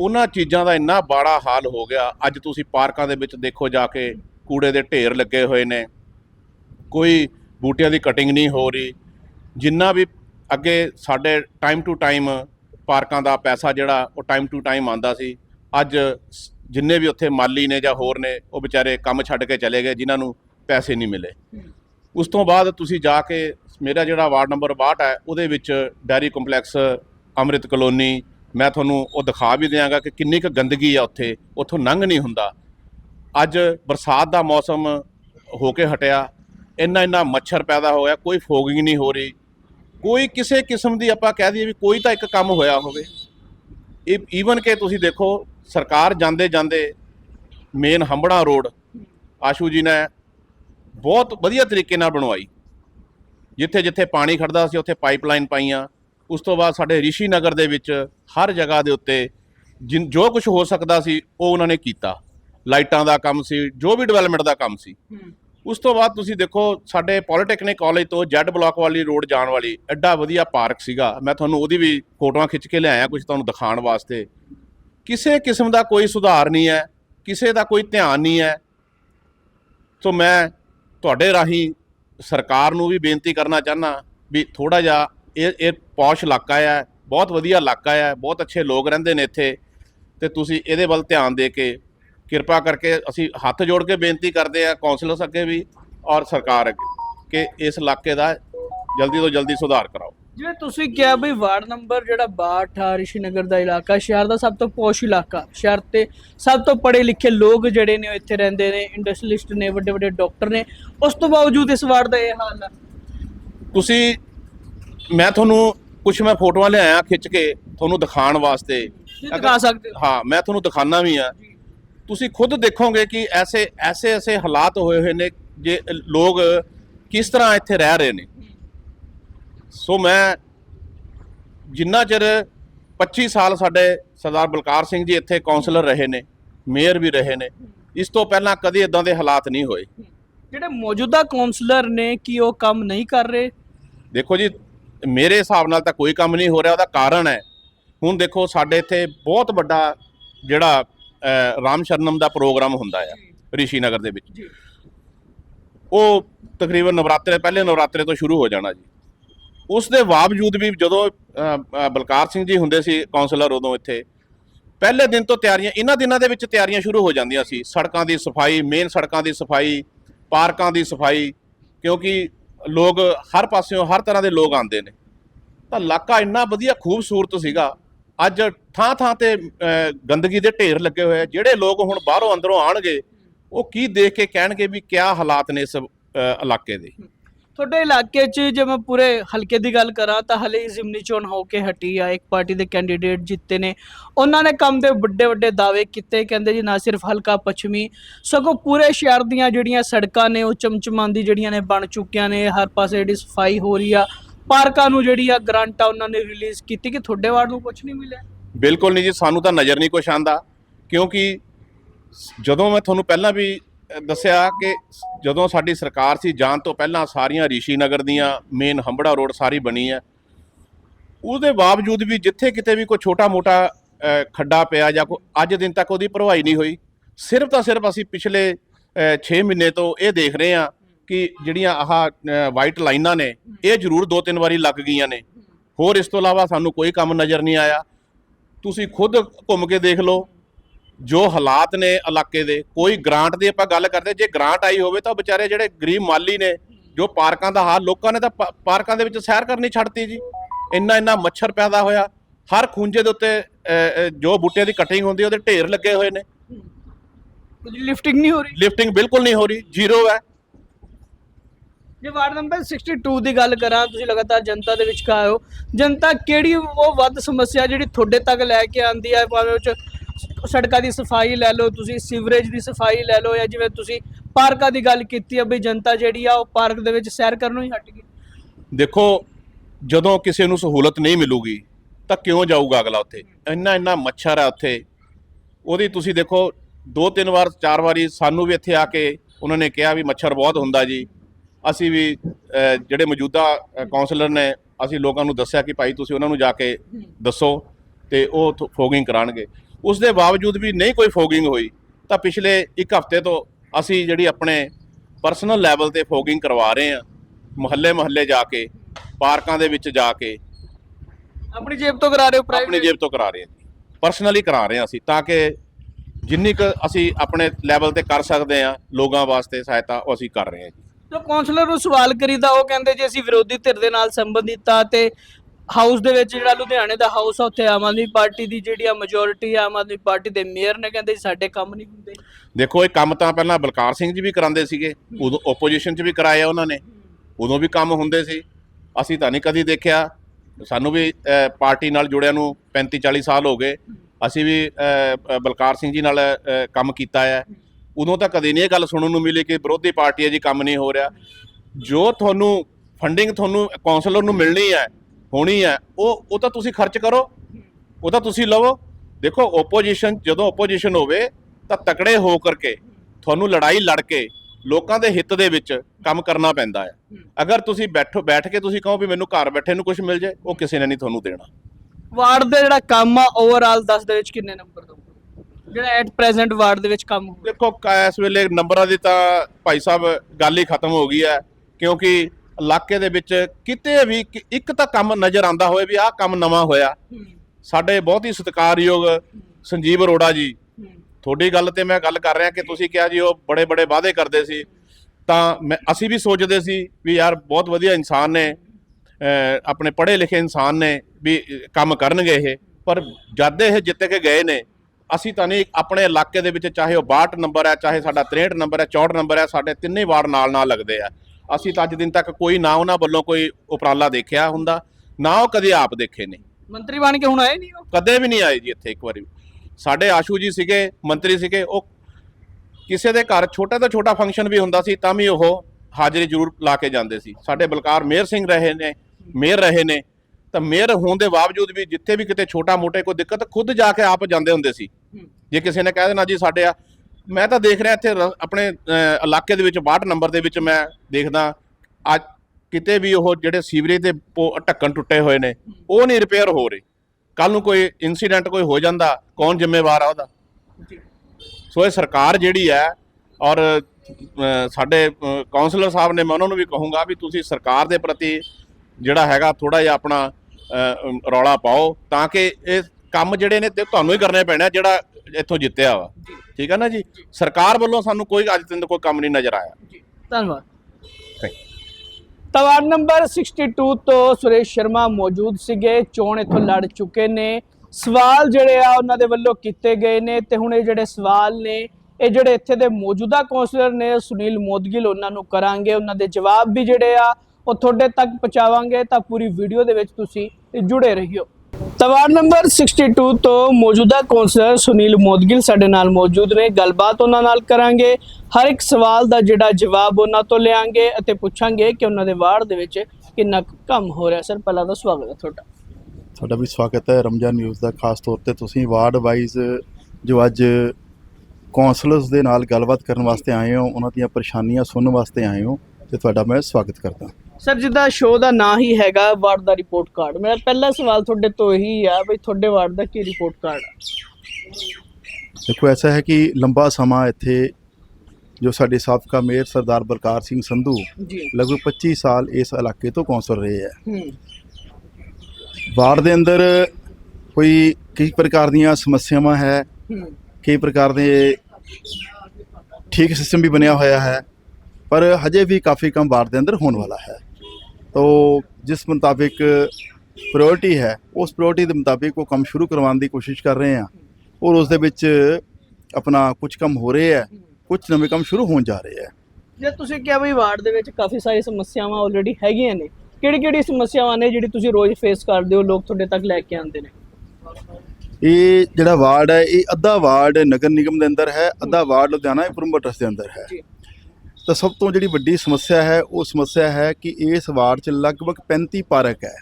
S1: ਉਹਨਾਂ ਚੀਜ਼ਾਂ ਦਾ ਇੰਨਾ ਬਾੜਾ ਹਾਲ ਹੋ ਗਿਆ। ਅੱਜ ਤੁਸੀਂ ਪਾਰਕਾਂ ਦੇ ਵਿੱਚ ਦੇਖੋ ਜਾ ਕੇ ਕੂੜੇ ਦੇ ਢੇਰ ਲੱਗੇ ਹੋਏ ਨੇ। ਕੋਈ ਬੂਟਿਆਂ ਦੀ ਕਟਿੰਗ ਨਹੀਂ ਹੋ ਰਹੀ। ਜਿੰਨਾ ਵੀ ਅੱਗੇ ਸਾਡੇ ਟਾਈਮ ਟੂ ਟਾਈਮ ਪਾਰਕਾਂ ਦਾ ਪੈਸਾ ਜਿਹੜਾ ਉਹ ਟਾਈਮ ਟੂ ਟਾਈਮ ਆਂਦਾ ਸੀ। ਅੱਜ ਸ- ਜਿੰਨੇ ਵੀ ਉੱਥੇ ਮਾਲੀ ਨੇ ਜਾਂ ਹੋਰ ਨੇ, ਉਹ ਵਿਚਾਰੇ ਕੰਮ ਛੱਡ ਕੇ ਚਲੇ ਗਏ, ਜਿਨ੍ਹਾਂ ਨੂੰ ਪੈਸੇ ਨਹੀਂ ਮਿਲੇ। ਉਸ ਤੋਂ ਬਾਅਦ ਤੁਸੀਂ ਜਾ ਕੇ, ਮੇਰਾ ਜਿਹੜਾ ਵਾਰਡ ਨੰਬਰ 62 ਹੈ, ਉਹਦੇ ਵਿੱਚ ਡੈਰੀ ਕੰਪਲੈਕਸ, ਅੰਮ੍ਰਿਤ ਕਲੋਨੀ, ਮੈਂ ਤੁਹਾਨੂੰ ਉਹ ਦਿਖਾ ਵੀ ਦਿਆਂਗਾ ਕਿ ਕਿੰਨੀ ਕੁ ਗੰਦਗੀ ਆ ਉੱਥੇ, ਉੱਥੋਂ ਲੰਘ ਨਹੀਂ ਹੁੰਦਾ। ਅੱਜ ਬਰਸਾਤ ਦਾ ਮੌਸਮ ਹੋ ਕੇ ਹਟਿਆ, ਇੰਨਾ ਇੰਨਾ ਮੱਛਰ ਪੈਦਾ ਹੋਇਆ, ਕੋਈ ਫੋਗਿੰਗ ਨਹੀਂ ਹੋ ਰਹੀ। ਕੋਈ ਕਿਸੇ ਕਿਸਮ ਦੀ ਆਪਾਂ ਕਹਿ ਦਈਏ ਵੀ ਕੋਈ ਤਾਂ ਇੱਕ ਕੰਮ ਹੋਇਆ ਹੋਵੇ। ਇਹ ਈਵਨ ਕਿ ਤੁਸੀਂ ਦੇਖੋ ਸਰਕਾਰ ਜਾਂਦੇ ਜਾਂਦੇ ਮੇਨ ਹੰਬੜਾ ਰੋਡ ਆਸ਼ੂ ਜੀ ਨੇ ਬਹੁਤ ਵਧੀਆ ਤਰੀਕੇ ਨਾਲ ਬਣਵਾਈ। ਜਿੱਥੇ ਜਿੱਥੇ ਪਾਣੀ ਖੜਦਾ ਸੀ ਉੱਥੇ ਪਾਈਪਲਾਈਨ ਪਾਈਆਂ। ਉਸ ਤੋਂ ਬਾਅਦ ਸਾਡੇ ਰਿਸ਼ੀ ਨਗਰ ਦੇ ਵਿੱਚ ਹਰ ਜਗ੍ਹਾ ਦੇ ਉੱਤੇ ਜੋ ਕੁਝ ਹੋ ਸਕਦਾ ਸੀ ਉਹ ਉਹਨਾਂ ਨੇ ਕੀਤਾ। ਲਾਈਟਾਂ ਦਾ ਕੰਮ ਸੀ ਜੋ ਵੀ ਡਿਵੈਲਪਮੈਂਟ ਦਾ ਕੰਮ ਸੀ। ਉਸ ਤੋਂ ਬਾਅਦ ਤੁਸੀਂ ਦੇਖੋ ਸਾਡੇ ਪੋਲੀਟੈਕਨਿਕ ਕਾਲਜ ਤੋਂ ਜੈਡ ਬਲਾਕ ਵਾਲੀ ਰੋਡ ਜਾਣ ਵਾਲੀ ਐਡਾ ਵਧੀਆ ਪਾਰਕ ਸੀਗਾ। ਮੈਂ ਤੁਹਾਨੂੰ ਉਹਦੀ ਵੀ ਫੋਟੋਆਂ ਖਿੱਚ ਕੇ ਲਿਆਇਆ ਕੁਝ ਤੁਹਾਨੂੰ ਦਿਖਾਉਣ ਵਾਸਤੇ। ਕਿਸੇ ਕਿਸਮ ਦਾ ਕੋਈ ਸੁਧਾਰ ਨਹੀਂ ਹੈ, ਕਿਸੇ ਦਾ ਕੋਈ ਧਿਆਨ ਨਹੀਂ ਹੈ। ਸੋ ਮੈਂ ਤੁਹਾਡੇ ਰਾਹੀਂ ਸਰਕਾਰ ਨੂੰ ਵੀ ਬੇਨਤੀ ਕਰਨਾ ਚਾਹਨਾ ਵੀ ਥੋੜਾ ਜਿਹਾ ਇਹ ਇਹ ਪੌਸ਼ ਇਲਾਕਾ ਹੈ, ਬਹੁਤ ਵਧੀਆ ਇਲਾਕਾ ਹੈ, ਬਹੁਤ ਅੱਛੇ ਲੋਕ ਰਹਿੰਦੇ ਨੇ ਇੱਥੇ ਤੇ ਤੁਸੀਂ ਇਹਦੇ ਵੱਲ ਧਿਆਨ ਦੇ ਕੇ ਕਿਰਪਾ ਕਰਕੇ ਅਸੀਂ ਹੱਥ ਜੋੜ ਕੇ ਬੇਨਤੀ ਕਰਦੇ ਆ ਕੌਂਸਲਰਸ ਅੱਗੇ ਵੀ ਔਰ ਸਰਕਾਰ ਅੱਗੇ ਕਿ ਇਸ ਇਲਾਕੇ ਦਾ ਜਲਦੀ ਤੋਂ ਜਲਦੀ ਸੁਧਾਰ ਕਰਾਓ।
S3: ਜਿਵੇਂ ਤੁਸੀਂ ਕਿਹਾ ਬਈ ਵਾਰਡ ਨੰਬਰ ਜਿਹੜਾ 62 ਆ ਰਿਸ਼ੀਨਗਰ ਦਾ ਇਲਾਕਾ ਸ਼ਹਿਰ ਦਾ ਸਭ ਤੋਂ ਪੋਸ਼ ਇਲਾਕਾ। ਸ਼ਹਿਰ ਤੇ ਸਭ ਤੋਂ ਪੜ੍ਹੇ ਲਿਖੇ ਲੋਕ ਜਿਹੜੇ ਨੇ ਉਹ ਇੱਥੇ ਰਹਿੰਦੇ ਨੇ ਇੰਡਸਟਰੀਲਿਸਟ ਨੇ ਵੱਡੇ ਵੱਡੇ ਡਾਕਟਰ ਨੇ। ਉਸ ਤੋਂ ਬਾਵਜੂਦ ਇਸ ਵਾਰਡ ਦਾ ਇਹ ਹਾਲ ਹੈ
S1: ਤੁਸੀਂ ਮੈਂ ਤੁਹਾਨੂੰ ਕੁਝ ਮੈਂ ਫੋਟੋਆਂ ਲਿਆਇਆ ਖਿੱਚ ਕੇ ਤੁਹਾਨੂੰ ਦਿਖਾਉਣ ਵਾਸਤੇ।
S3: ਦਿਖਾ ਸਕਦੇ ਹੋ।
S1: ਹਾਂ ਮੈਂ ਤੁਹਾਨੂੰ ਦਿਖਾਣਾ ਵੀ ਆ। ਤੁਸੀਂ ਖੁਦ ਦੇਖੋਗੇ ਕਿ ਐਸੇ ਐਸੇ ਐਸੇ ਹਾਲਾਤ ਹੋਏ ਹੋਏ ਨੇ ਜੇ ਲੋਕ ਕਿਸ ਤਰ੍ਹਾਂ ਇੱਥੇ ਰਹਿ ਰਹੇ ਨੇ। ਸੋ ਮੈਂ ਜਿੰਨਾ ਚਿਰ 25 ਸਾਲ ਸਾਡੇ ਸਰਦਾਰ ਬਲਕਾਰ ਸਿੰਘ ਜੀ ਇੱਥੇ ਕਾਉਂਸਲਰ ਰਹੇ ਨੇ ਮੇਅਰ ਵੀ ਰਹੇ ਨੇ ਇਸ ਤੋਂ ਪਹਿਲਾਂ ਕਦੇ ਇਦਾਂ ਦੇ ਹਾਲਾਤ ਨਹੀਂ ਹੋਏ।
S3: ਜਿਹੜੇ ਮੌਜੂਦਾ ਕਾਉਂਸਲਰ ਨੇ ਕੀ ਉਹ ਕੰਮ ਨਹੀਂ ਕਰ ਰਹੇ?
S1: ਦੇਖੋ ਜੀ ਮੇਰੇ ਹਿਸਾਬ ਨਾਲ ਤਾਂ ਕੋਈ ਕੰਮ ਨਹੀਂ ਹੋ ਰਿਹਾ ਉਹਦਾ ਕਾਰਨ ਹੈ। ਹੁਣ ਦੇਖੋ ਸਾਡੇ ਇੱਥੇ ਬਹੁਤ ਵੱਡਾ ਜਿਹੜਾ ਰਾਮ ਸ਼ਰਨਮ ਦਾ ਪ੍ਰੋਗਰਾਮ ਹੁੰਦਾ ਆ ਰਿਸ਼ੀ ਨਗਰ ਦੇ ਵਿੱਚ। ਉਹ ਤਕਰੀਬਨ ਨਵਰਾਤਰੇ ਪਹਿਲੇ ਨਵਰਾਤਰੇ ਤੋਂ ਸ਼ੁਰੂ ਹੋ ਜਾਣਾ ਜੀ। ਉਸ ਦੇ ਬਾਵਜੂਦ ਵੀ ਜਦੋਂ ਬਲਕਾਰ ਸਿੰਘ ਜੀ ਹੁੰਦੇ ਸੀ ਕਾਉਂਸਲਰ ਉਦੋਂ ਇੱਥੇ, ਪਹਿਲੇ ਦਿਨ ਤੋਂ ਤਿਆਰੀਆਂ, ਇਹਨਾਂ ਦਿਨਾਂ ਦੇ ਵਿੱਚ ਤਿਆਰੀਆਂ ਸ਼ੁਰੂ ਹੋ ਜਾਂਦੀਆਂ ਸੀ। ਸੜਕਾਂ ਦੀ ਸਫ਼ਾਈ, ਮੇਨ ਸੜਕਾਂ ਦੀ ਸਫ਼ਾਈ, ਪਾਰਕਾਂ ਦੀ ਸਫ਼ਾਈ, ਕਿਉਂਕਿ ਲੋਕ ਹਰ ਪਾਸਿਓਂ ਹਰ ਤਰ੍ਹਾਂ ਦੇ ਲੋਕ ਆਉਂਦੇ ਨੇ। ਤਾਂ ਇਲਾਕਾ ਇੰਨਾ ਵਧੀਆ ਖੂਬਸੂਰਤ ਸੀਗਾ। ਅੱਜ ਥਾਂ ਥਾਂ ਤੇ ਗੰਦਗੀ ਦੇ ਢੇਰ ਲੱਗੇ ਹੋਏ ਆ। ਜਿਹੜੇ ਲੋਕ ਹੁਣ ਬਾਹਰੋਂ ਅੰਦਰੋਂ ਆਣਗੇ ਉਹ ਕੀ ਦੇਖ ਕੇ ਕਹਿਣਗੇ ਵੀ ਕਿਆ ਹਾਲਾਤ ਨੇ ਇਸ ਇਲਾਕੇ ਦੇ?
S3: ਤੁਹਾਡੇ ਇਲਾਕੇ 'ਚ ਜੇ ਮੈਂ ਪੂਰੇ ਹਲਕੇ ਦੀ ਗੱਲ ਕਰਾਂ ਤਾਂ ਹਲੇ ਹੀ ਜ਼ਿਮਨੀ ਚੋਣ ਹੋ ਕੇ ਹਟੀ ਆ, ਇੱਕ ਪਾਰਟੀ ਦੇ ਕੈਂਡੀਡੇਟ ਜਿੱਤੇ ਨੇ। ਉਹਨਾਂ ਨੇ ਕੰਮ ਦੇ ਵੱਡੇ ਵੱਡੇ ਦਾਅਵੇ ਕੀਤੇ, ਕਹਿੰਦੇ ਜੀ ਨਾ ਸਿਰਫ ਹਲਕਾ ਪੱਛਮੀ, ਸਗੋਂ ਪੂਰੇ ਸ਼ਹਿਰ ਦੀਆਂ ਜਿਹੜੀਆਂ ਸੜਕਾਂ ਨੇ, ਉਹ ਚਮਚਮਾਂਦੀ ਜਿਹੜੀਆਂ ਨੇ ਬਣ ਚੁੱਕੀਆਂ ਨੇ, ਹਰ ਪਾਸੇ ਜਿਹੜੀ ਸਫ਼ਾਈ ਹੋ ਰਹੀ ਆ, ਪਾਰਕਾਂ ਨੂੰ ਜਿਹੜੀ ਆ ਗ੍ਰਾਂਟ ਆ ਉਹਨਾਂ ਨੇ ਰਿਲੀਜ਼ ਕੀਤੀ ਕਿ ਤੁਹਾਡੇ ਵਾਰਡ ਨੂੰ ਕੁਝ ਨਹੀਂ ਮਿਲਿਆ।
S1: ਬਿਲਕੁਲ ਨਹੀਂ ਜੀ, ਸਾਨੂੰ ਤਾਂ ਨਜ਼ਰ ਨਹੀਂ ਕੁਛ ਆਂਦਾ ਕਿਉਂਕਿ ਜਦੋਂ ਮੈਂ ਤੁਹਾਨੂੰ ਪਹਿਲਾਂ ਵੀ ਦੱਸਿਆ ਕਿ ਜਦੋਂ ਸਾਡੀ ਸਰਕਾਰ ਸੀ, ਜਾਣ ਤੋਂ ਪਹਿਲਾਂ ਸਾਰੀਆਂ ਰਿਸ਼ੀ ਨਗਰ ਦੀਆਂ ਮੇਨ ਹੰਬੜਾ ਰੋਡ ਸਾਰੀ ਬਣੀ ਹੈ। ਉਹਦੇ ਬਾਵਜੂਦ ਵੀ ਜਿੱਥੇ ਕਿਤੇ ਵੀ ਕੋਈ ਛੋਟਾ-ਮੋਟਾ ਖੱਡਾ ਪਿਆ ਜਾਂ ਕੋਈ, ਅੱਜ ਦਿਨ ਤੱਕ ਉਹਦੀ ਭਰਵਾਈ ਨਹੀਂ ਹੋਈ। ਸਿਰਫ ਤਾਂ ਸਿਰਫ ਅਸੀਂ ਪਿਛਲੇ 6 ਮਹੀਨੇ ਤੋਂ ਇਹ ਦੇਖ ਰਹੇ ਹਾਂ ਕਿ ਜਿਹੜੀਆਂ ਆਹ ਵਾਈਟ ਲਾਈਨਾਂ ਨੇ, ਇਹ ਜ਼ਰੂਰ ਦੋ ਤਿੰਨ ਵਾਰੀ ਲੱਗ ਗਈਆਂ ਨੇ। ਹੋਰ ਇਸ ਤੋਂ ਇਲਾਵਾ ਸਾਨੂੰ ਕੋਈ ਕੰਮ ਨਜ਼ਰ ਨਹੀਂ ਆਇਆ। ਤੁਸੀਂ ਖੁਦ ਘੁੰਮ ਕੇ ਦੇਖ ਲਓ। ਜੋ ਹਾਲਾਤ ਨੇ ਇਲਾਕੇ ਦੇ ਕੋਈ ਗ੍ਰਾਂਟ ਦੀ ਆਪਾਂ ਗੱਲ ਕਰਦੇ ਜੇ ਗ੍ਰਾਂਟ ਆਈ ਹੋਵੇ ਤਾਂ ਵਿਚਾਰੇ ਜਿਹੜੇ ਗਰੀਬ ਮਾਲੀ ਨੇ ਜੋ ਪਾਰਕਾਂ ਦਾ ਹਾਲ ਲੋਕਾਂ ਨੇ ਤਾਂ ਪਾਰਕਾਂ ਦੇ ਵਿੱਚ ਸੈਰ ਕਰਨੀ ਛੱਡਤੀ ਜੀ। ਇੰਨਾ ਇੰਨਾ ਮੱਛਰ ਪੈਦਾ ਹੋਇਆ। ਹਰ ਖੂੰਜੇ ਦੇ ਉੱਤੇ ਜੋ ਬੂਟਿਆਂ ਦੀ ਕਟਿੰਗ ਹੁੰਦੀ ਉਹਦੇ ਢੇਰ ਲੱਗੇ ਹੋਏ ਨੇ।
S3: ਲਿਫਟਿੰਗ ਨਹੀਂ ਹੋ ਰਹੀ?
S1: ਲਿਫਟਿੰਗ ਬਿਲਕੁਲ ਨਹੀਂ ਹੋ ਰਹੀ ਜ਼ੀਰੋ ਹੈ।
S3: ਜੇ ਵਾਰਡ ਨੰਬਰ 62 ਦੀ ਗੱਲ ਕਰਾਂ ਤੁਸੀਂ ਲਗਾਤਾਰ ਜਨਤਾ ਦੇ ਵਿਚਕਾਰ ਹੋ। ਜਨਤਾ ਕਿਹੜੀ ਉਹ ਵੱਧ ਸਮੱਸਿਆ ਜਿਹੜੀ ਤੁਹਾਡੇ ਤੱਕ ਲੈ ਕੇ ਆਂਦੀ ਹੈ ਭਾਵੇਂ ਉਹ ਚ ਸੜਕਾਂ ਦੀ ਸਫ਼ਾਈ ਲੈ ਲਓ ਤੁਸੀਂ ਸੀਵਰੇਜ ਦੀ ਸਫ਼ਾਈ ਲੈ ਲਓ ਜਾਂ ਜਿਵੇਂ ਤੁਸੀਂ ਪਾਰਕਾਂ ਦੀ ਗੱਲ ਕੀਤੀ ਆ ਵੀ ਜਨਤਾ ਜਿਹੜੀ ਆ ਉਹ ਪਾਰਕ ਦੇ ਵਿੱਚ ਸੈਰ ਕਰਨੋਂ ਹੀ ਹਟ ਗਈ।
S1: ਦੇਖੋ ਜਦੋਂ ਕਿਸੇ ਨੂੰ ਸਹੂਲਤ ਨਹੀਂ ਮਿਲੂਗੀ ਤਾਂ ਕਿਉਂ ਜਾਊਗਾ ਅਗਲਾ ਉੱਥੇ? ਇੰਨਾ ਇੰਨਾ ਮੱਛਰ ਹੈ ਉੱਥੇ। ਉਹਦੀ ਤੁਸੀਂ ਦੇਖੋ ਦੋ ਤਿੰਨ ਵਾਰ ਚਾਰ ਵਾਰੀ ਸਾਨੂੰ ਵੀ ਇੱਥੇ ਆ ਕੇ ਉਹਨਾਂ ਨੇ ਕਿਹਾ ਵੀ ਮੱਛਰ ਬਹੁਤ ਹੁੰਦਾ ਜੀ। ਅਸੀਂ ਵੀ ਜਿਹੜੇ ਮੌਜੂਦਾ ਅਹ, ਕਾਉਂਸਲਰ ਨੇ ਅਸੀਂ ਲੋਕਾਂ ਨੂੰ ਦੱਸਿਆ ਕਿ ਭਾਈ ਤੁਸੀਂ ਉਹਨਾਂ ਨੂੰ ਜਾ ਕੇ ਦੱਸੋ ਤੇ ਉਹ ਫੋਗਿੰਗ ਕਰਾਣਗੇ। ਉਸ ਦੇ ਬਾਵਜੂਦ ਵੀ ਨਹੀਂ ਕੋਈ ਫੋਗਿੰਗ ਹੋਈ ਤਾਂ ਪਿਛਲੇ ਇੱਕ ਹਫ਼ਤੇ ਤੋਂ ਅਸੀਂ ਜਿਹੜੀ ਆਪਣੇ ਪਰਸਨਲ ਲੈਵਲ ਤੇ ਫੋਗਿੰਗ ਕਰਵਾ ਰਹੇ ਹਾਂ ਮੁਹੱਲੇ ਮੁਹੱਲੇ ਜਾ ਕੇ ਪਾਰਕਾਂ ਦੇ ਵਿੱਚ ਜਾ ਕੇ
S3: ਆਪਣੀ ਜੇਬ ਤੋਂ ਕਰਾ ਰਹੇ ਹੋ
S1: ਆਪਣੀ ਜੇਬ ਤੋਂ ਕਰਾ ਰਹੇ ਜੀ। ਪਰਸਨਲੀ ਕਰਾ ਰਹੇ ਹਾਂ ਅਸੀਂ ਤਾਂ ਕਿ ਜਿੰਨੀ ਕੁ ਅਸੀਂ ਆਪਣੇ ਲੈਵਲ ਤੇ ਕਰ ਸਕਦੇ ਹਾਂ ਲੋਕਾਂ ਵਾਸਤੇ ਸਹਾਇਤਾ ਉਹ ਅਸੀਂ ਕਰ ਰਹੇ ਹਾਂ ਜੀ।
S3: ਜੋ ਕਾਉਂਸਲਰ ਨੂੰ ਸਵਾਲ ਕਰੀਦਾ ਉਹ ਕਹਿੰਦੇ ਜੇ ਅਸੀਂ ਵਿਰੋਧੀ ਧਿਰ ਦੇ ਨਾਲ ਸੰਬੰਧਿਤ ਆ ਤੇ ਹਾਊਸ ਦੇ ਵਿੱਚ ਜਿਹੜਾ ਲੁਧਿਆਣੇ ਦਾ ਹਾਊਸ ਆ, ਉੱਥੇ ਆਮ ਆਦਮੀ ਪਾਰਟੀ ਦੀ ਜਿਹੜੀ ਆ ਮੈਜੋਰਿਟੀ ਆਮ ਆਦਮੀ ਪਾਰਟੀ ਦੇ ਮੇਅਰ ਨੇ ਕਹਿੰਦੇ ਸਾਡੇ ਕੰਮ ਨਹੀਂ ਹੁੰਦੇ।
S1: ਦੇਖੋ, ਇਹ ਕੰਮ ਤਾਂ ਪਹਿਲਾਂ ਬਲਕਾਰ ਸਿੰਘ ਜੀ ਵੀ ਕਰਾਉਂਦੇ ਸੀਗੇ। ਉਦੋਂ ਆਪੋਜੀਸ਼ਨ 'ਚ ਵੀ ਕਰਾਇਆ ਉਹਨਾਂ ਨੇ। ਉਦੋਂ ਵੀ ਕੰਮ ਹੁੰਦੇ ਸੀ। ਅਸੀਂ ਤਾਂ ਨਹੀਂ ਕਦੀ ਦੇਖਿਆ। ਸਾਨੂੰ ਵੀ ਪਾਰਟੀ ਨਾਲ ਜੁੜਿਆਂ ਨੂੰ 35 40 ਸਾਲ ਹੋ ਗਏ। ਅਸੀਂ ਵੀ ਬਲਕਾਰ ਸਿੰਘ ਜੀ ਨਾਲ ਕੰਮ ਕੀਤਾ ਹੈ ਉਦੋਂ ਤਾਂ ਕਦੇ ਨਹੀਂ ਇਹ ਗੱਲ ਸੁਣਨ ਨੂੰ ਮਿਲੀ ਕਿ ਵਿਰੋਧੀ ਪਾਰਟੀ ਹੈ ਜੀ ਕੰਮ ਨਹੀਂ ਹੋ ਰਿਹਾ। ਜੋ ਤੁਹਾਨੂੰ ਫੰਡਿੰਗ ਤੁਹਾਨੂੰ ਕਾਉਂਸਲਰ ਨੂੰ ਮਿਲਣੀ ਹੈ ਹੋਣੀ ਹੈ ਉਹ ਉਹ ਤਾਂ ਤੁਸੀਂ ਖਰਚ ਕਰੋ। ਉਹ ਤਾਂ ਤੁਸੀਂ ਲਵੋ। ਦੇਖੋ ਆਪੋਜੀਸ਼ਨ ਜਦੋਂ ਆਪੋਜੀਸ਼ਨ ਹੋਵੇ ਤਾਂ ਤਕੜੇ ਹੋ ਕਰਕੇ ਤੁਹਾਨੂੰ ਲੜਾਈ ਲੜ ਕੇ ਲੋਕਾਂ ਦੇ ਹਿੱਤ ਦੇ ਵਿੱਚ ਕੰਮ ਕਰਨਾ ਪੈਂਦਾ ਹੈ। ਅਗਰ ਤੁਸੀਂ ਬੈਠੋ ਬੈਠ ਕੇ ਤੁਸੀਂ ਕਹੋ ਵੀ ਮੈਨੂੰ ਘਰ ਬੈਠੇ ਨੂੰ ਕੁਝ ਮਿਲ ਜਾਏ ਉਹ ਕਿਸੇ ਨੇ ਨਹੀਂ ਤੁਹਾਨੂੰ ਦੇਣਾ।
S3: ਵਾਰਡ ਦਾ ਜਿਹੜਾ ਕੰਮ ਆ ਓਵਰਆਲ 10 ਦੇ ਵਿੱਚ ਕਿੰਨੇ ਨੰਬਰ ਦਊਗਾ ਜਿਹੜਾ ਐਟ ਪ੍ਰੈਜ਼ੈਂਟ ਵਾਰਡ ਦੇ ਵਿੱਚ ਕੰਮ ਹੋ
S1: ਦੇਖੋ ਇਸ ਵੇਲੇ ਨੰਬਰਾਂ ਦੀ ਤਾਂ ਭਾਈ ਸਾਹਿਬ ਗੱਲ ਹੀ ਖਤਮ ਹੋ ਗਈ ਹੈ ਕਿਉਂਕਿ ਇਲਾਕੇ ਦੇ ਵਿੱਚ ਕਿਤੇ ਵੀ ਕਿ- ਇੱਕ ਤਾਂ ਕੰਮ ਨਜ਼ਰ ਆਂਦਾ ਹੋਵੇ ਵੀ ਆਹ ਕੰਮ ਨਵਾਂ ਹੋਇਆ। ਸਾਡੇ ਬਹੁਤ ਹੀ ਸਤਿਕਾਰਯੋਗ ਸੰਜੀਵ ਅਰੋੜਾ ਜੀ। ਤੁਹਾਡੀ ਗੱਲ ਤੇ ਮੈਂ ਗੱਲ ਕਰ ਰਿਹਾ ਕਿ ਤੁਸੀਂ ਕਿਹਾ ਜੀ ਉਹ ਬੜੇ ਬੜੇ ਵਾਅਦੇ ਕਰਦੇ ਸੀ। ਤਾਂ ਮੈਂ ਅਸੀਂ ਵੀ ਸੋਚਦੇ ਸੀ ਵੀ ਯਾਰ ਬਹੁਤ ਵਧੀਆ ਇਨਸਾਨ ਨੇ। ਅਹ ਆਪਣੇ ਪੜ੍ਹੇ ਲਿਖੇ ਇਨਸਾਨ ਨੇ ਵੀ ਅਹ ਕੰਮ ਕਰਨਗੇ ਇਹ। ਪਰ ਜਦ ਇਹ ਜਿੱਤ ਕੇ ਗਏ ਨੇ ਅਸੀਂ ਤਾਂ ਨਹੀਂ ਆਪਣੇ ਇਲਾਕੇ ਦੇ ਵਿੱਚ ਚਾਹੇ ਉਹ 62 ਨੰਬਰ ਹੈ ਚਾਹੇ ਸਾਡਾ 63 ਨੰਬਰ ਹੈ 64 ਨੰਬਰ ਹੈ ਸਾਡੇ ਤਿੰਨੇ ਵਾਰਡ ਨਾਲ ਨਾਲ ਲੱਗਦੇ ਆ। ਅਸੀਂ ਤਾਂ ਅੱਜ ਦਿਨ ਤੱਕ ਕੋਈ ਨਾ ਉਹਨਾਂ ਵੱਲੋਂ ਕੋਈ ਉਪਰਾਲਾ ਦੇਖਿਆ ਹੁੰਦਾ ਨਾ ਉਹ ਕਦੇ ਆਪ ਦੇਖੇ ਨੇ।
S3: ਮੰਤਰੀ ਬਣ ਕੇ ਹੁਣ ਆਏ ਨਹੀਂ ਉਹ?
S1: ਕਦੇ ਵੀ ਨਹੀਂ ਆਏ ਜੀ ਇੱਥੇ ਇੱਕ ਵਾਰੀ। ਵੀ। ਸਾਡੇ ਆਸ਼ੂ ਜੀ ਸੀਗੇ ਮੰਤਰੀ ਸੀਗੇ ਉਹ ਕਿਸੇ ਦੇ ਘਰ ਛੋਟਾ ਤੋਂ ਛੋਟਾ ਫੰਕਸ਼ਨ ਵੀ ਹੁੰਦਾ ਸੀ ਤਾਂ ਵੀ ਉਹ ਹਾਜ਼ਰੀ ਜ਼ਰੂਰ ਲਾ ਕੇ ਜਾਂਦੇ ਸੀ। ਸਾਡੇ ਬਲਕਾਰ ਮੇਅਰ ਸਿੰਘ ਰਹੇ ਨੇ ਮੇਅਰ ਰਹੇ ਨੇ। ਤਾਂ ਮੇਅਰ ਹੋਣ ਦੇ ਬਾਵਜੂਦ ਵੀ ਜਿੱਥੇ ਵੀ ਕਿਤੇ ਛੋਟਾ ਮੋਟੇ ਕੋਈ ਦਿੱਕਤ ਖੁਦ ਜਾ ਕੇ ਆਪ ਜਾਂਦੇ ਹੁੰਦੇ ਸੀ। ਜੇ ਕਿਸੇ ਨੇ ਕਹਿ ਦੇਣਾ ਜੀ ਸਾਡੇ ਆ ਮੈਂ ਤਾਂ ਦੇਖ ਰਿਹਾ ਇੱਥੇ ਰ- ਆਪਣੇ ਅਹ, ਇਲਾਕੇ ਦੇ ਵਿੱਚ 62 ਨੰਬਰ ਦੇ ਵਿੱਚ ਮੈਂ ਦੇਖਦਾ। ਅੱਜ ਕਿਤੇ ਵੀ ਉਹ ਜਿਹੜੇ ਸੀਵਰੇਜ ਦੇ ਪੋ- ਢੱਕਣ ਟੁੱਟੇ ਹੋਏ ਨੇ ਉਹ ਨਹੀਂ ਰਿਪੇਅਰ ਹੋ ਰਹੇ। ਕੱਲ ਨੂੰ ਕੋਈ ਇਨਸੀਡੈਂਟ ਕੋਈ ਹੋ ਜਾਂਦਾ ਕੌਣ ਜ਼ਿੰਮੇਵਾਰ ਆ ਉਹਦਾ?
S3: ਜੀ।
S1: ਸੋ ਇਹ ਸਰਕਾਰ ਜਿਹੜੀ ਹੈ ਔਰ ਸਾਡੇ ਕਾਉਂਸਲਰ ਸਾਹਿਬ ਨੇ ਮੈਂ ਉਹਨਾਂ ਨੂੰ ਵੀ ਕਹੂੰਗਾ ਵੀ ਤੁਸੀਂ ਸਰਕਾਰ ਦੇ ਪ੍ਰਤੀ ਜਿਹੜਾ ਹੈਗਾ ਥੋੜਾ ਜਿਹਾ ਆਪਣਾ ਅਮ, ਰੌਲਾ ਪਾਓ ਤਾਂ ਕਿ ਇਹ ਕੰਮ ਜਿਹੜੇ ਨੇ ਤੇ ਤੁਹਾਨੂੰ ਹੀ ਕਰਨੇ ਪੈਣੇ ਆ ਜਿਹੜਾ ਇੱਥੋਂ ਜਿੱਤਿਆ ਵਾ। ਠੀਕ ਹੈ ਨਾ ਜੀ? ਸਰਕਾਰ ਵੱਲੋਂ ਸਾਨੂੰ ਕੋਈ ਅੱਜ ਤੱਕ ਕੋਈ ਕੰਮ ਨਹੀਂ ਨਜ਼ਰ ਆਇਆ।
S3: ਜੀ। ਧੰਨਵਾਦ।
S1: Thank
S3: ਤਾਂ ਵਾਰਡ ਨੰਬਰ 62 ਤੋਂ ਸੁਰੇਸ਼ ਸ਼ਰਮਾ ਮੌਜੂਦ ਸੀਗੇ। ਚੋਣ ਇੱਥੋਂ ਲੜ ਚੁੱਕੇ ਨੇ। ਸਵਾਲ ਜਿਹੜੇ ਆ ਉਹਨਾਂ ਦੇ ਵੱਲੋਂ ਕੀਤੇ ਗਏ ਨੇ ਤੇ ਹੁਣ ਇਹ ਜਿਹੜੇ ਸਵਾਲ ਨੇ ਇਹ ਜਿਹੜੇ ਇੱਥੇ ਦੇ ਮੌਜੂਦਾ ਕੌਂਸਲਰ ਨੇ ਸੁਨੀਲ ਮੋਦਗਿਲ ਉਹਨਾਂ ਨੂੰ ਕਰਾਂਗੇ। ਉਹਨਾਂ ਦੇ ਜਵਾਬ ਵੀ ਜਿਹੜੇ ਆ ਉਹ ਤੁਹਾਡੇ ਤੱਕ ਪਹੁੰਚਾਵਾਂਗੇ। ਤਾਂ ਪੂਰੀ ਵੀਡੀਓ ਦੇ ਵਿੱਚ ਤੁਸੀਂ ਜੁੜੇ ਰਹੀਓ। ਤਾਂ ਵਾਰਡ ਨੰਬਰ 62 ਤੋਂ ਮੌਜੂਦਾ ਕੌਂਸਲਰ ਸੁਨੀਲ ਮੋਦਗਿਲ ਸਾਡੇ ਨਾਲ ਮੌਜੂਦ ਨੇ। ਗੱਲਬਾਤ ਉਹਨਾਂ ਨਾਲ ਕਰਾਂਗੇ। ਹਰ ਇੱਕ ਸਵਾਲ ਦਾ ਜਿਹੜਾ ਜਵਾਬ ਉਹਨਾਂ ਤੋਂ ਲਿਆਂਗੇ ਅਤੇ ਪੁੱਛਾਂਗੇ ਕਿ ਉਹਨਾਂ ਦੇ ਵਾਰਡ ਦੇ ਵਿੱਚ ਕਿੰਨਾ ਕੁ ਕੰਮ ਹੋ ਰਿਹਾ। ਸਰ, ਪਹਿਲਾਂ ਦਾ ਸਵਾਗਤ ਹੈ ਤੁਹਾਡਾ।
S2: ਤੁਹਾਡਾ ਵੀ ਸਵਾਗਤ ਹੈ ਰਮਜ਼ਾਨ ਨਿਊਜ਼ ਦਾ। ਖਾਸ ਤੌਰ ਤੇ ਤੁਸੀਂ ਵਾਰਡ ਵਾਈਜ਼ ਜੋ ਅੱਜ ਕੌਂਸਲਰਸ ਦੇ ਨਾਲ ਗੱਲਬਾਤ ਕਰਨ ਵਾਸਤੇ ਆਏ ਹੋ, ਉਹਨਾਂ ਦੀਆਂ ਪਰੇਸ਼ਾਨੀਆਂ ਸੁਣਨ ਵਾਸਤੇ ਆਏ ਹੋ, ਤੇ ਤੁਹਾਡਾ ਮੈਂ ਸਵਾਗਤ ਕਰਦਾ।
S3: ਸਰ ਜਿੱਦਾਂ ਸ਼ੋਅ ਦਾ ਨਾਂ ਹੀ ਹੈਗਾ ਵਾਰਡ ਦਾ ਰਿਪੋਰਟ ਕਾਰਡ ਮੇਰਾ ਪਹਿਲਾ ਸਵਾਲ ਤੁਹਾਡੇ ਤੋਂ ਇਹੀ ਆ ਬਈ ਤੁਹਾਡੇ ਵਾਰਡ ਦਾ ਕੀ ਰਿਪੋਰਟ ਕਾਰਡ ਆ?
S2: ਦੇਖੋ ਐਸਾ ਹੈ ਕਿ ਲੰਬਾ ਸਮਾਂ ਇੱਥੇ ਜੋ ਸਾਡੇ ਸਾਬਕਾ ਮੇਅਰ ਸਰਦਾਰ ਬਲਕਾਰ ਸਿੰਘ ਸੰਧੂ ਲਗਭਗ 25 ਸਾਲ ਇਸ ਇਲਾਕੇ ਤੋਂ ਕੌਂਸਲ ਰਹੇ ਹੈ। ਵਾਰਡ ਦੇ ਅੰਦਰ ਕੋਈ ਕਈ ਪ੍ਰਕਾਰ ਦੀਆਂ ਸਮੱਸਿਆਵਾਂ ਹੈ
S3: ਹੂੰ।
S2: ਕਈ ਪ੍ਰਕਾਰ ਦੇ ਠੀਕ ਸਿਸਟਮ ਵੀ ਬਣਿਆ ਹੋਇਆ ਹੈ। ਪਰ ਹਜੇ ਵੀ ਕਾਫੀ ਕੰਮ ਵਾਰਡ ਦੇ ਅੰਦਰ ਹੋਣ ਵਾਲਾ ਹੈ। ਤੋ ਜਿਸ ਮੁਤਾਬਿਕ ਪ੍ਰਾਇੋਰਟੀ ਹੈ ਉਸ ਪ੍ਰਾਇੋਰਟੀ ਦੇ ਮੁਤਾਬਿਕ ਉਹ ਕੰਮ ਸ਼ੁਰੂ ਕਰਵਾਉਣ ਦੀ ਕੋਸ਼ਿਸ਼ ਕਰ ਰਹੇ ਹਾਂ। ਔਰ ਉਸ ਦੇ ਵਿੱਚ ਆਪਣਾ ਕੁਝ ਕੰਮ ਹੋ ਰਹੇ ਹੈ ਕੁਝ ਨਵੇਂ ਕੰਮ ਸ਼ੁਰੂ ਹੋਣ ਜਾ ਰਹੇ ਹੈ।
S3: ਜੇ ਤੁਸੀਂ ਕਿਹਾ ਵੀ ਵਾਰਡ ਦੇ ਵਿੱਚ ਕਾਫੀ ਸਾਰੀ ਸਮੱਸਿਆਵਾਂ ਆਲਰੇਡੀ ਹੈਗੀਆਂ ਨੇ ਕਿਹੜੀ ਕਿਹੜੀ ਸਮੱਸਿਆਵਾਂ ਨੇ ਜਿਹੜੀ ਤੁਸੀਂ ਰੋਜ਼ ਫੇਸ ਕਰਦੇ ਹੋ ਲੋਕ ਤੁਹਾਡੇ ਤੱਕ ਲੈ ਕੇ ਆਉਂਦੇ ਨੇ?
S2: ਇਹ ਜਿਹੜਾ ਵਾਰਡ ਹੈ ਇਹ ਅੱਧਾ ਵਾਰਡ ਨਗਰ ਨਿਗਮ ਦੇ ਅੰਦਰ ਹੈ ਅੱਧਾ ਵਾਰਡ ਲੁਧਿਆਣਾ ਟਰਸਟ ਦੇ ਅੰਦਰ ਹੈ। ਤਾਂ ਸਭ ਤੋਂ ਜਿਹੜੀ ਵੱਡੀ ਸਮੱਸਿਆ ਹੈ ਉਹ ਸਮੱਸਿਆ ਹੈ ਕਿ ਇਸ ਵਾਰਡ 'ਚ ਲਗਭਗ 35 ਪਾਰਕ ਹੈ।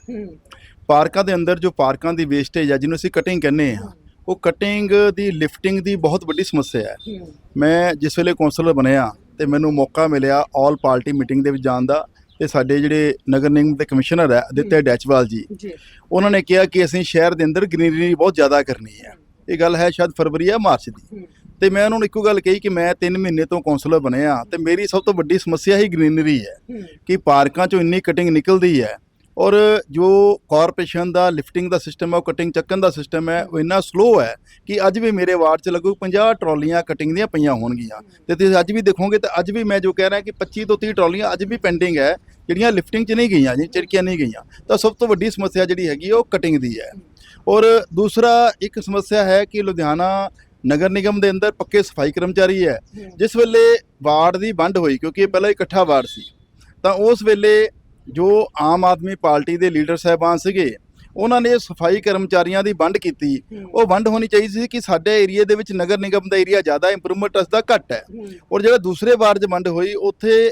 S2: ਪਾਰਕਾਂ ਦੇ ਅੰਦਰ ਜੋ ਪਾਰਕਾਂ ਦੀ ਵੇਸਟੇਜ ਹੈ ਜਿਹਨੂੰ ਅਸੀਂ ਕਟਿੰਗ ਕਹਿੰਦੇ ਹਾਂ ਉਹ ਕਟਿੰਗ ਦੀ ਲਿਫਟਿੰਗ ਦੀ ਬਹੁਤ ਵੱਡੀ ਸਮੱਸਿਆ
S3: ਹੈ।
S2: ਮੈਂ ਜਿਸ ਵੇਲੇ ਕੌਂਸਲਰ ਬਣਿਆ ਤੇ ਮੈਨੂੰ ਮੌਕਾ ਮਿਲਿਆ ਆਲ ਪਾਰਟੀ ਮੀਟਿੰਗ ਦੇ ਵਿੱਚ ਜਾਣ ਦਾ ਤੇ ਸਾਡੇ ਜਿਹੜੇ ਨਗਰ ਨਿਗਮ ਦੇ ਕਮਿਸ਼ਨਰ ਹੈ ਅਦਿੱਤਿਆ ਡੈਚਵਾਲ ਜੀ ਉਹਨਾਂ ਨੇ ਕਿਹਾ ਕਿ ਅਸੀਂ ਸ਼ਹਿਰ ਦੇ ਅੰਦਰ ਗ੍ਰੀਨਰੀ ਬਹੁਤ ਜ਼ਿਆਦਾ ਕਰਨੀ ਹੈ। ਇਹ ਗੱਲ ਹੈ ਸ਼ਾਇਦ ਫਰਵਰੀ ਜਾਂ ਮਾਰਚ ਦੀ। ਤੇ ਮੈਂ ਉਹਨਾਂ ਨੂੰ ਇੱਕੋ ਗੱਲ ਕਹੀ ਕਿ ਮੈਂ 3 ਮਹੀਨੇ ਤੋਂ ਕੌਂਸਲਰ ਬਣਿਆ ਤੇ ਮੇਰੀ ਸਭ ਤੋਂ ਵੱਡੀ ਸਮੱਸਿਆ ਹੀ ਗ੍ਰੀਨਰੀ ਹੈ ਕਿ ਪਾਰਕਾਂ ਚੋਂ ਇੰਨੀ ਕਟਿੰਗ ਨਿਕਲਦੀ ਹੈ ਔਰ ਜੋ ਕਾਰਪੋਰੇਸ਼ਨ ਦਾ ਲਿਫਟਿੰਗ ਦਾ ਸਿਸਟਮ ਹੈ ਉਹ ਕਟਿੰਗ ਚੱਕਣ ਦਾ ਸਿਸਟਮ ਹੈ ਉਹ ਇੰਨਾ ਸਲੋ ਹੈ ਕਿ ਅੱਜ ਵੀ ਮੇਰੇ ਵਾਰਡ 'ਚ ਲਗਭਗ 50 ਟਰਾਲੀਆਂ ਕਟਿੰਗ ਦੀਆਂ ਪਈਆਂ ਹੋਣਗੀਆਂ। ਤੇ ਤੁਸੀਂ ਅੱਜ ਵੀ ਦੇਖੋਗੇ ਤਾਂ ਅੱਜ ਵੀ ਮੈਂ ਜੋ ਕਹਿ ਰਿਹਾ ਕਿ 25 ਤੋਂ 30 ਟਰਾਲੀਆਂ ਅੱਜ ਵੀ ਪੈਂਡਿੰਗ ਹੈ ਜਿਹੜੀਆਂ ਲਿਫਟਿੰਗ 'ਚ ਨਹੀਂ ਗਈਆਂ ਜੀ ਚਿਰਕੀਆਂ ਨਹੀਂ ਗਈਆਂ। ਤਾਂ ਸਭ ਤੋਂ ਵੱਡੀ ਸਮੱਸਿਆ ਜਿਹੜੀ ਹੈਗੀ ਉਹ ਕਟਿੰਗ ਦੀ ਹੈ। ਔਰ ਦੂਸਰਾ ਇੱਕ ਸਮੱਸਿਆ ਹੈ ਕਿ ਲੁਧਿਆਣਾ ਨਗਰ ਨਿਗਮ ਦੇ ਅੰਦਰ ਪੱਕੇ ਸਫ਼ਾਈ ਕਰਮਚਾਰੀ ਹੈ। ਜਿਸ ਵੇਲੇ ਵਾਰਡ ਦੀ ਵੰਡ ਹੋਈ ਕਿਉਂਕਿ ਇਹ ਪਹਿਲਾਂ ਇਕੱਠਾ ਵਾਰਡ ਸੀ ਤਾਂ ਉਸ ਵੇਲੇ ਜੋ ਆਮ ਆਦਮੀ ਪਾਰਟੀ ਦੇ ਲੀਡਰ ਸਾਹਿਬਾਨ ਸੀਗੇ ਉਹਨਾਂ ਨੇ ਸਫ਼ਾਈ ਕਰਮਚਾਰੀਆਂ ਦੀ ਵੰਡ ਕੀਤੀ। ਉਹ ਵੰਡ ਹੋਣੀ ਚਾਹੀਦੀ ਸੀ ਕਿ ਸਾਡੇ ਏਰੀਆ ਦੇ ਵਿੱਚ ਨਗਰ ਨਿਗਮ ਦਾ ਏਰੀਆ ਜ਼ਿਆਦਾ ਇੰਪਰੂਵਮੈਂਟ ਟਰਸਟ ਦਾ ਘੱਟ ਹੈ।
S3: ਹੂੰ।
S2: ਔਰ ਜਿਹੜਾ ਦੂਸਰੇ ਵਾਰਡ 'ਚ ਵੰਡ ਹੋਈ ਉੱਥੇ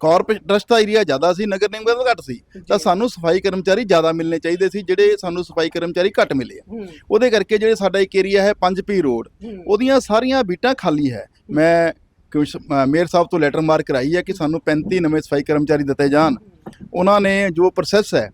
S2: ਕਾਰਪੋਰੇਟ ਟਰਸਟ ਦਾ ਏਰੀਆ ਜ਼ਿਆਦਾ ਸੀ ਨਗਰ ਨਿਗਮ ਦਾ ਘੱਟ ਸੀ। ਤਾਂ ਸਾਨੂੰ ਸਫ਼ਾਈ ਕਰਮਚਾਰੀ ਜ਼ਿਆਦਾ ਮਿਲਣੇ ਚਾਹੀਦੇ ਸੀ ਜਿਹੜੇ ਸਾਨੂੰ ਸਫ਼ਾਈ ਕਰਮਚਾਰੀ ਘੱਟ ਮਿਲੇ ਆ। ਉਹਦੇ ਕਰਕੇ ਜਿਹੜੇ ਸਾਡਾ ਇੱਕ ਏਰੀਆ ਹੈ 5 ਰੋਡ ਉਹਦੀਆਂ ਸਾਰੀਆਂ ਬੀਟਾਂ ਖਾਲੀ ਹੈ। ਮੈਂ ਮੇਅਰ ਸਾਹਿਬ ਤੋਂ ਲੈਟਰ ਮਾਰਕ ਕਰਾਈ ਹੈ ਕਿ ਸਾਨੂੰ 35 ਨਵੇਂ ਸਫ਼ਾਈ ਕਰਮਚਾਰੀ ਦਿੱਤੇ ਜਾਣ। ਉਹਨਾਂ ਨੇ ਜੋ ਪ੍ਰੋਸੈਸ ਹੈ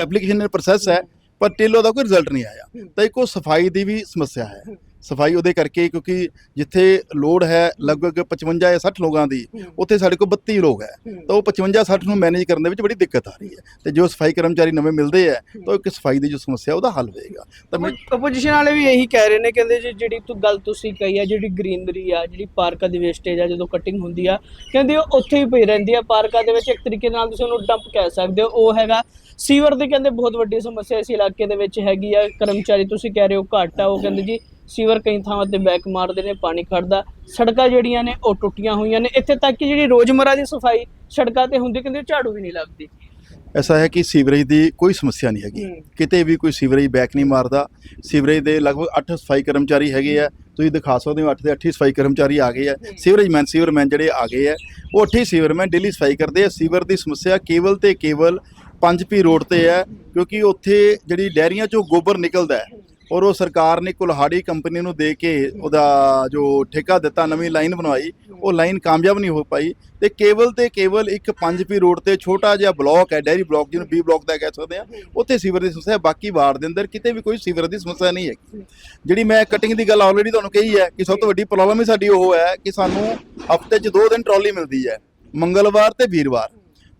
S2: ਐਪਲੀਕੇਸ਼ਨ ਦਾ ਪ੍ਰੋਸੈਸ ਹੈ ਪਰ ਟਿਲ ਉਹਦਾ ਕੋਈ ਰਿਜ਼ਲਟ ਨਹੀਂ ਆਇਆ। ਤਾਂ ਇੱਕ ਸਫ਼ਾਈ ਦੀ ਵੀ ਸਮੱਸਿਆ ਹੈ। ਸਫ਼ਾਈ ਉਹਦੇ ਕਰਕੇ ਕਿਉਂਕਿ ਜਿੱਥੇ ਲੋਡ ਹੈ ਲਗਭਗ 55 ਜਾਂ 60 ਲੋਕਾਂ ਦੀ ਉੱਥੇ ਸਾਡੇ ਕੋਲ 32 ਲੋਕ ਹੈ। ਤਾਂ ਉਹ 55 60 ਨੂੰ ਮੈਨੇਜ ਕਰਨ ਦੇ ਵਿੱਚ ਬੜੀ ਦਿੱਕਤ ਆ ਰਹੀ ਹੈ। ਤੇ ਜੋ ਸਫ਼ਾਈ ਕਰਮਚਾਰੀ ਨਵੇਂ ਮਿਲਦੇ ਹੈ ਤਾਂ ਇੱਕ ਸਫ਼ਾਈ ਦੀ ਜੋ ਸਮੱਸਿਆ ਉਹਦਾ ਹੱਲ ਹੋਏਗਾ ਤਾਂ ਮੈਂ
S3: ਆਪੋਜੀਸ਼ਨ ਵਾਲੇ ਵੀ ਇਹੀ ਕਹਿ ਰਹੇ ਨੇ ਕਹਿੰਦੇ ਜੀ ਜਿਹੜੀ ਤੂੰ ਗੱਲ ਤੁਸੀਂ ਕਹੀ ਆ ਜਿਹੜੀ ਗ੍ਰੀਨਰੀ ਆ ਜਿਹੜੀ ਪਾਰਕਾਂ ਦੀ ਵੇਸਟੇਜ ਆ ਜਦੋਂ ਕਟਿੰਗ ਹੁੰਦੀ ਆ ਕਹਿੰਦੇ ਉਹ ਉੱਥੇ ਹੀ ਪਈ ਰਹਿੰਦੀ ਆ। ਪਾਰਕਾਂ ਦੇ ਵਿੱਚ ਇੱਕ ਤਰੀਕੇ ਨਾਲ ਤੁਸੀਂ ਉਹਨੂੰ ਡੰਪ ਕਹਿ ਸਕਦੇ ਹੋ। ਉਹ ਹੈਗਾ ਸੀਵਰ ਦੀ ਕਹਿੰਦੇ ਬਹੁਤ ਵੱਡੀ ਸਮੱਸਿਆ ਇਸ ਇਲਾਕੇ ਦੇ ਵਿੱਚ ਹੈਗੀ ਆ। ਕਰਮਚਾਰੀ ਤੁਸੀਂ ਕਹਿ ਰਹੇ ਹੋ ਘੱਟ ਆ ਉਹ ਕਹਿੰਦੇ ਜੀ ਸੀਵਰ ਕਈ ਥਾਵਾਂ ਤੇ ਬੈਕ ਮਾਰਦੇ ਨੇ ਪਾਣੀ ਖੜਦਾ। ਸੜਕਾਂ ਜਿਹੜੀਆਂ ਨੇ ਉਹ ਟੁੱਟੀਆਂ ਹੋਈਆਂ ਨੇ। ਇੱਥੇ ਤੱਕ ਕਿ ਜਿਹੜੀ ਰੋਜ਼ਮਰਾ ਦੀ ਸਫ਼ਾਈ ਸੜਕਾਂ ਤੇ ਹੁੰਦੀ ਕਹਿੰਦੇ ਝਾੜੂ ਵੀ ਨਹੀਂ ਲੱਗਦੀ।
S2: ਐਸਾ ਹੈ ਕਿ ਸੀਵਰੇਜ ਦੀ ਕੋਈ ਸਮੱਸਿਆ ਨਹੀਂ ਹੈਗੀ। ਕਿਤੇ ਵੀ ਕੋਈ ਸੀਵਰੇਜ ਬੈਕ ਨਹੀਂ ਮਾਰਦਾ। ਸੀਵਰੇਜ ਦੇ ਲਗਭਗ 8 ਸਫ਼ਾਈ ਕਰਮਚਾਰੀ ਹੈਗੇ ਆ। ਤੁਸੀਂ ਦਿਖਾ ਸਕਦੇ ਹੋ 8 ਦੇ 8 ਹੀ ਸਫ਼ਾਈ ਕਰਮਚਾਰੀ ਆ ਗਏ ਆ। ਸੀਵਰੇਜ ਮੈਨ ਸੀਵਰਮੈਨ ਜਿਹੜੇ ਆ ਗਏ ਆ ਉਹ 8 ਹੀ ਸੀਵਰਮੈਨ ਡੇਲੀ ਸਫ਼ਾਈ ਕਰਦੇ ਆ। ਸੀਵਰ ਦੀ ਸਮੱਸਿਆ ਕੇਵਲ ਤੇ ਕੇਵਲ 5 ਪੀ ਰੋਡ ਤੇ ਹੈ ਕਿਉਂਕਿ ਉੱਥੇ ਜਿਹੜੀ ਡੈਰੀਆਂ ਚੋਂ ਗੋਬਰ ਨਿਕਲਦਾ ਹੈ ਔਰ ਉਹ ਸਰਕਾਰ ਨੇ ਕੁਲਹਾੜੀ ਕੰਪਨੀ ਨੂੰ ਦੇ ਕੇ ਉਹਦਾ ਜੋ ਠੇਕਾ ਦਿੱਤਾ, ਨਵੀਂ ਲਾਈਨ ਬਣਵਾਈ, ਉਹ ਲਾਈਨ ਕਾਮਯਾਬ ਨਹੀਂ ਹੋ ਪਾਈ ਤੇ ਕੇਵਲ ਤੇ ਕੇਵਲ ਇੱਕ 5 ਪੀ ਰੋਡ ਤੇ ਛੋਟਾ ਜਿਹਾ ਬਲਾਕ ਹੈ, ਡੈਰੀ ਬਲਾਕ ਜਿਹਨੂੰ ਬੀ ਬਲਾਕ ਦਾ ਕਹਿ ਸਕਦੇ ਆ ਉੱਥੇ ਸੀਵਰ ਦੀ ਸਮੱਸਿਆ ਬਾਕੀ ਵਾਰਡ ਦੇ ਅੰਦਰ ਕਿਤੇ ਵੀ ਕੋਈ ਸੀਵਰ ਦੀ ਸਮੱਸਿਆ ਨਹੀਂ ਹੈਗੀ। ਜਿਹੜੀ ਮੈਂ ਕਟਿੰਗ ਦੀ ਗੱਲ ਆਲਰੇਡੀ ਤੁਹਾਨੂੰ ਕਹੀ ਹੈ ਕਿ ਸਭ ਤੋਂ ਵੱਡੀ ਪ੍ਰੋਬਲਮ ਹੀ ਸਾਡੀ ਉਹ ਹੈ ਕਿ ਸਾਨੂੰ ਹਫ਼ਤੇ 'ਚ ਦੋ ਦਿਨ ਟਰਾਲੀ ਮਿਲਦੀ ਹੈ, ਮੰਗਲਵਾਰ ਤੇ ਵੀਰਵਾਰ।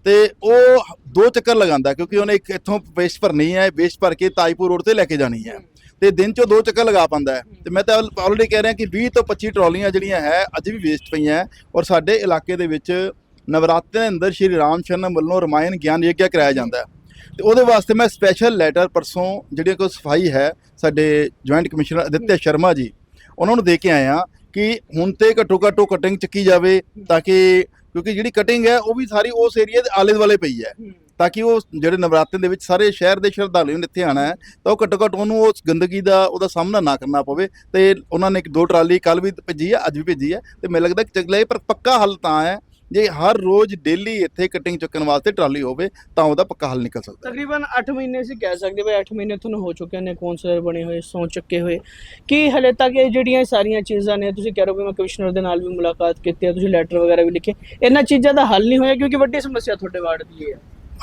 S2: ਤੇ ਉਹ ਦੋ ਚੱਕਰ ਲਗਾਉਂਦਾ ਕਿਉਂਕਿ ਉਹਨੇ ਇੱਕ ਇੱਥੋਂ ਵੇਸਟ ਭਰਨੀ ਹੈ ਵੇਸਟ ਭਰ ਕੇ ਤਾਜਪੁਰ ਰੋਡ ਤੇ ਲੈ ਕੇ ਜਾਣੀ ਹੈ। ਤੇ ਦਿਨ 'ਚੋਂ ਦੋ ਚੱਕਰ ਲਗਾ ਪਾਉਂਦਾ ਹੈ। ਤੇ ਮੈਂ ਤਾਂ ਆਲਰੇਡੀ ਕਹਿ ਰਿਹਾ ਕਿ 20 ਤੋਂ 25 ਟਰਾਲੀਆਂ ਜਿਹੜੀਆਂ ਹੈ, ਅੱਜ ਵੀ ਵੇਸਟ ਪਈਆਂ ਔਰ ਸਾਡੇ ਇਲਾਕੇ ਦੇ ਵਿੱਚ ਨਵਰਾਤਰੇ ਦੇ ਅੰਦਰ ਸ਼੍ਰੀ ਰਾਮ ਚਰਨ ਵੱਲੋਂ ਰਮਾਇਣ ਗਿਆਨ ਯੱਗ ਕਰਾਇਆ ਜਾਂਦਾ ਹੈ। ਤੇ ਉਹਦੇ ਵਾਸਤੇ ਮੈਂ ਸਪੈਸ਼ਲ ਲੈਟਰ ਪਰਸੋਂ ਜਿਹੜੀ ਕੋਈ ਸਫ਼ਾਈ ਹੈ, ਸਾਡੇ ਜੁਆਇੰਟ ਕਮਿਸ਼ਨਰ ਅਦਿੱਤਿਆ ਸ਼ਰਮਾ ਜੀ, ਉਹਨਾਂ ਨੂੰ ਦੇ ਕੇ ਆਇਆ ਕਿ ਹੁਣ ਤੇ ਘੱਟੋ ਘੱਟੋ ਕਟਿੰਗ ਚੱਕੀ ਜਾਵੇ ਤਾਂ ਕਿ ਕਿਉਂਕਿ ਜਿਹੜੀ ਕਟਿੰਗ ਹੈ, ਉਹ ਵੀ ਸਾਰੀ ਉਸ ਏਰੀਆ ਦੇ ਆਲੇ ਦੁਆਲੇ ਪਈ ਹੈ। ਤਾਂ ਕਿ ਉਹ ਜਿਹੜੇ ਨਵਰਾਤਰੇ ਦੇ ਵਿੱਚ ਸਾਰੇ ਸ਼ਹਿਰ ਦੇ ਸ਼ਰਧਾਲੂ ਨੇ ਇੱਥੇ ਆਣਾ ਹੈ, ਤਾਂ ਉਹ ਘੱਟੋ ਘੱਟ ਉਹਨੂੰ ਉਸ ਗੰਦਗੀ ਦਾ, ਉਹਦਾ ਸਾਹਮਣਾ ਨਾ ਕਰਨਾ ਪਵੇ। ਤੇ ਉਹਨਾਂ ਨੇ ਇੱਕ ਦੋ ਟਰਾਲੀ ਕੱਲ ਵੀ ਭੇਜੀ ਹੈ, ਅੱਜ ਵੀ ਭੇਜੀ ਹੈ। ਤੇ ਮੈਨੂੰ ਲੱਗਦਾ ਕਿ ਚੰਗਲਾ ਪਰ ਪੱਕਾ ਹੱਲ ਤਾਂ ਹੈ, ਜੇ ਹਰ ਰੋਜ਼ ਡੇਲੀ ਇੱਥੇ ਕਟਿੰਗ ਚੁੱਕਣ ਵਾਸਤੇ ਟਰਾਲੀ ਹੋਵੇ, ਤਾਂ ਉਹਦਾ ਪੱਕਾ ਹੱਲ ਨਿਕਲ ਸਕਦਾ
S3: ਤਕਰੀਬਨ 8 ਮਹੀਨੇ ਸੀ ਕਹਿ ਸਕਦੇ ਬਈ 8 ਮਹੀਨੇ ਤੁਹਾਨੂੰ ਹੋ ਚੁੱਕੇ ਨੇ ਕੌਂਸਲਰ ਬਣੇ ਹੋਏ, ਸੌ ਚੱਕੇ ਹੋਏ। ਕੀ ਹਲੇ ਤੱਕ ਇਹ ਜਿਹੜੀਆਂ ਸਾਰੀਆਂ ਚੀਜ਼ਾਂ ਨੇ, ਤੁਸੀਂ ਕਹਿ ਰਹੇ ਹੋ ਕਿ ਮੈਂ ਕਮਿਸ਼ਨਰ ਦੇ ਨਾਲ ਵੀ ਮੁਲਾਕਾਤ ਕੀਤੀ ਹੈ, ਤੁਸੀਂ ਲੈਟਰ ਵਗੈਰਾ ਵੀ ਲਿਖੇ, ਇਹਨਾਂ ਚੀਜ਼ਾਂ ਦਾ ਹੱਲ ਨਹੀਂ ਹੋਇਆ ਕਿਉਂਕਿ ਵੱਡੀ ਸਮੱਸਿਆ ਤੁਹਾਡੇ ਵਾਰਡ ਦੀ ਹੈ।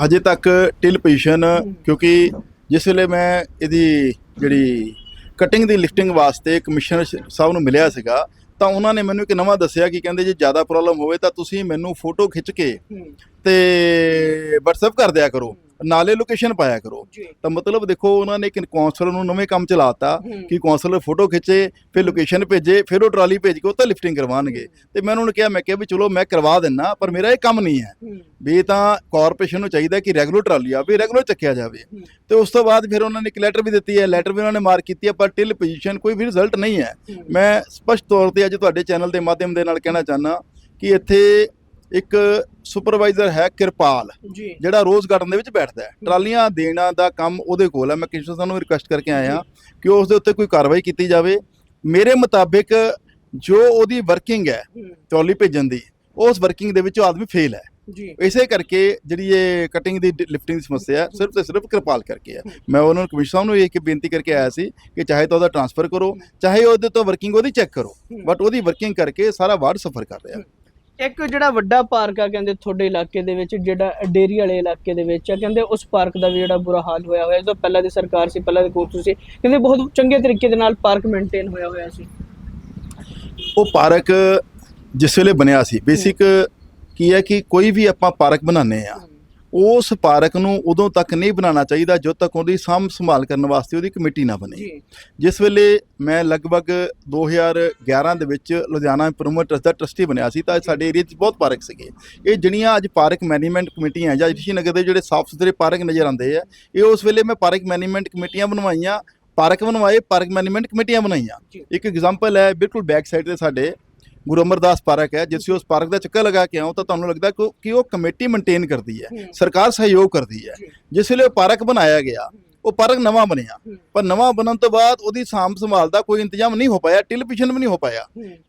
S2: ਅਜੇ ਤੱਕ ਟਿਲ ਪੋਜੀਸ਼ਨ ਕਿਉਂਕਿ ਜਿਸ ਵੇਲੇ ਮੈਂ ਇਹਦੀ ਜਿਹੜੀ ਕਟਿੰਗ ਦੀ ਲਿਫਟਿੰਗ ਵਾਸਤੇ ਕਮਿਸ਼ਨਰ ਸਾਹਿਬ ਨੂੰ ਮਿਲਿਆ ਸੀਗਾ ਤਾਂ ਉਹਨਾਂ ਨੇ ਮੈਨੂੰ ਇੱਕ ਨਵਾਂ ਦੱਸਿਆ ਕਿ ਕਹਿੰਦੇ ਜੇ ਜ਼ਿਆਦਾ ਪ੍ਰੋਬਲਮ ਹੋਵੇ ਤਾਂ ਤੁਸੀਂ ਮੈਨੂੰ ਫੋਟੋ ਖਿੱਚ ਕੇ ਤੇ WhatsApp ਕਰ ਦਿਆ ਕਰੋ। ਨਾਲੇ ਲੋਕੇਸ਼ਨ ਪਾਇਆ ਕਰੋ। ਤਾਂ ਮਤਲਬ ਦੇਖੋ ਉਹਨਾਂ ਨੇ ਇੱਕ ਕਾਉਂਸਲਰ ਨੂੰ ਨਵੇਂ ਕੰਮ ਚਲਾਤਾ। ਕਿ ਕਾਉਂਸਲਰ ਫੋਟੋ ਖਿੱਚੇ ਫਿਰ ਲੋਕੇਸ਼ਨ ਭੇਜੇ ਫਿਰ ਉਹ ਟਰਾਲੀ ਭੇਜ ਕੇ ਉਹ ਤਾਂ ਲਿਫਟਿੰਗ ਕਰਵਾਉਣਗੇ। ਤੇ ਮੈਂ ਉਹਨਾਂ ਨੂੰ ਕਿਹਾ ਮੈਂ ਕਿਹਾ ਵੀ ਚਲੋ ਮੈਂ ਕਰਵਾ ਦਿੰਨਾ ਪਰ ਮੇਰਾ ਇਹ ਕੰਮ ਨਹੀਂ ਹੈ ਵੀ ਤਾਂ ਕਾਰਪੋਰੇਸ਼ਨ ਨੂੰ ਚਾਹੀਦਾ ਕਿ ਰੈਗੂਲਰ ਟਰਾਲੀ ਆਵੇ ਰੈਗੂਲਰ ਚੱਕਿਆ ਜਾਵੇ। ਤੇ ਉਸ ਤੋਂ ਬਾਅਦ ਫਿਰ ਉਹਨਾਂ ਨੇ ਇੱਕ ਲੈਟਰ ਵੀ ਦਿੱਤੀ ਹੈ ਲੈਟਰ ਵੀ ਉਹਨਾਂ ਨੇ ਮਾਰਕ ਕੀਤੀ ਹੈ ਪਰ ਟਿਲ ਪੋਜੀਸ਼ਨ ਕੋਈ ਵੀ ਰਿਜ਼ਲਟ ਨਹੀਂ ਹੈ। ਮੈਂ ਸਪਸ਼ਟ ਤੌਰ ਤੇ ਅੱਜ ਤੁਹਾਡੇ ਚੈਨਲ ਦੇ ਮਾਧਿਅਮ ਦੇ ਨਾਲ ਕਹਿਣਾ ਚਾਹਨਾ ਕਿ ਇੱਥੇ ਇੱਕ ਸੁਪਰਵਾਈਜ਼ਰ ਹੈ ਕਿਰਪਾਲ
S3: ਜੀ।
S2: ਜਿਹੜਾ ਰੋਜ਼ ਗਾਰਡਨ ਦੇ ਵਿੱਚ ਬੈਠਦਾ ਹੈ। ਟਰਾਲੀਆਂ ਦੇਣਾ ਦਾ ਕੰਮ ਉਹਦੇ ਕੋਲ ਹੈ। ਮੈਂ ਕ੍ਰਿਸ਼ਨ ਸਾਹਿਬ ਨੂੰ ਰਿਕੁਐਸਟ ਕਰਕੇ ਆਇਆ ਕਿ ਉਸ ਦੇ ਉੱਤੇ ਕੋਈ ਕਾਰਵਾਈ ਕੀਤੀ ਜਾਵੇ। ਮੇਰੇ ਮੁਤਾਬਿਕ ਜੋ ਉਹਦੀ ਵਰਕਿੰਗ ਹੈ ਟਰਾਲੀ ਭੇਜਣ ਦੀ ਉਸ ਵਰਕਿੰਗ ਦੇ ਵਿੱਚ ਉਹ ਆਦਮੀ ਫੇਲ ਹੈ।
S3: ਜੀ।
S2: ਇਸੇ ਕਰਕੇ ਜਿਹੜੀ ਇਹ ਕਟਿੰਗ ਦੀ ਲਿਫਟਿੰਗ ਦੀ ਸਮੱਸਿਆ ਹੈ ਸਿਰਫ ਤੇ ਸਿਰਫ ਕਿਰਪਾਲ ਕਰਕੇ ਹੈ। ਮੈਂ ਉਹਨਾਂ ਨੂੰ ਕਮਿਸ਼ਨਰ ਨੂੰ ਇਹ ਕਿ ਬੇਨਤੀ ਕਰਕੇ ਆਇਆ ਸੀ ਕਿ ਚਾਹੇ ਤਾਂ ਉਹਦਾ ਟਰਾਂਸਫਰ ਕਰੋ ਚਾਹੇ ਉਹਦੇ ਤੋਂ ਵਰਕਿੰਗ ਉਹਦੀ ਚੈੱਕ ਕਰੋ। ਬਟ ਉਹਦੀ ਵਰਕਿੰਗ ਕਰਕੇ ਸਾਰਾ ਵਾਰਡ ਸਫਰ ਕਰ ਰਿਹਾ।
S3: ਇੱਕ ਜਿਹੜਾ ਵੱਡਾ ਪਾਰਕ ਆ, ਕਹਿੰਦੇ ਤੁਹਾਡੇ ਇਲਾਕੇ ਦੇ ਵਿੱਚ, ਜਿਹੜਾ ਡੇਰੀ ਵਾਲੇ ਇਲਾਕੇ ਦੇ ਵਿੱਚ ਆ, ਕਹਿੰਦੇ ਉਸ ਪਾਰਕ ਦਾ ਵੀ ਜਿਹੜਾ ਬੁਰਾ ਹਾਲ ਹੋਇਆ ਹੋਇਆ। ਜਦੋਂ ਪਹਿਲਾਂ ਦੀ ਸਰਕਾਰ ਸੀ, ਪਹਿਲਾਂ ਦੇ ਕੋਚ ਸੀ ਕਹਿੰਦੇ ਬਹੁਤ ਚੰਗੇ ਤਰੀਕੇ ਦੇ ਨਾਲ ਪਾਰਕ ਮੇਨਟੇਨ ਹੋਇਆ ਹੋਇਆ ਸੀ।
S2: ਉਹ ਪਾਰਕ ਜਿਸ ਵੇਲੇ ਬਣਿਆ ਸੀ, ਬੇਸਿਕ ਕੀ ਹੈ ਕਿ ਕੋਈ ਵੀ ਆਪਾਂ ਪਾਰਕ ਬਣਾਉਂਦੇ ਆ ਉਸ ਪਾਰਕ ਨੂੰ ਉਦੋਂ ਤੱਕ ਨਹੀਂ ਬਣਾਉਣਾ ਚਾਹੀਦਾ ਜਦੋਂ ਤੱਕ ਉਹਦੀ ਸਾਂਭ ਸੰਭਾਲ ਕਰਨ ਵਾਸਤੇ ਉਹਦੀ ਕਮੇਟੀ ਨਾ ਬਣੇ। ਜਿਸ ਵੇਲੇ ਮੈਂ ਲਗਭਗ 2011 ਦੇ ਵਿੱਚ ਲੁਧਿਆਣਾ ਇੰਪਰੂਵਮੈਂਟ ਟਰਸਟ ਦਾ ਟਰਸਟੀ ਬਣਿਆ ਸੀ ਤਾਂ ਸਾਡੇ ਏਰੀਆ 'ਚ ਬਹੁਤ ਪਾਰਕ ਸੀਗੇ। ਇਹ ਜਿਹੜੀਆਂ ਅੱਜ ਪਾਰਕ ਮੈਨੇਜਮੈਂਟ ਕਮੇਟੀਆਂ ਜਾਂ ਰਿਸ਼ੀ ਨਗਰ ਦੇ ਜਿਹੜੇ ਸਾਫ਼ ਸੁਥਰੇ ਪਾਰਕ ਨਜ਼ਰ ਆਉਂਦੇ ਆ ਇਹ ਉਸ ਵੇਲੇ ਮੈਂ ਪਾਰਕ ਮੈਨੇਜਮੈਂਟ ਕਮੇਟੀਆਂ ਬਣਵਾਈਆਂ ਪਾਰਕ ਬਣਵਾਏ ਪਾਰਕ ਮੈਨੇਜਮੈਂਟ ਕਮੇਟੀਆਂ ਬਣਾਈਆਂ। ਇੱਕ ਐਗਜ਼ਾਮਪਲ ਹੈ ਬਿਲਕੁਲ ਬੈਕ ਸਾਈਡ ਤੇ ਸਾਡੇ ਗੁਰੂ ਅਮਰਦਾਸ ਪਾਰਕ ਹੈ ਜਿਸ ਉਸ ਪਾਰਕ ਦਾ ਚੱਕਰ ਲਗਾ ਕੇ ਆਉਂ ਤਾਂ ਤੁਹਾਨੂੰ ਲੱਗਦਾ ਕਿ ਉਹ- ਕਮੇਟੀ ਮੇਨਟੇਨ ਕਰਦੀ ਹੈ। ਸਰਕਾਰ ਸਹਿਯੋਗ ਕਰਦੀ ਹੈ। ਜਿਸ ਵੇਲੇ ਉਹ ਪਾਰਕ ਬਣਾਇਆ ਗਿਆ ਉਹ ਪਾਰਕ ਨਵਾਂ ਬਣਿਆ। ਪਰ ਨਵਾਂ ਬਣਨ ਤੋਂ ਬਾਅਦ ਉਹਦੀ ਸਾਂਭ ਸੰਭਾਲ ਦਾ ਕੋਈ ਇੰਤਜ਼ਾਮ ਨਹੀਂ ਹੋ ਪਾਇਆ ਟਿਲਪੀਸ਼ਨ ਵੀ ਨਹੀਂ ਹੋ ਪਾਇਆ।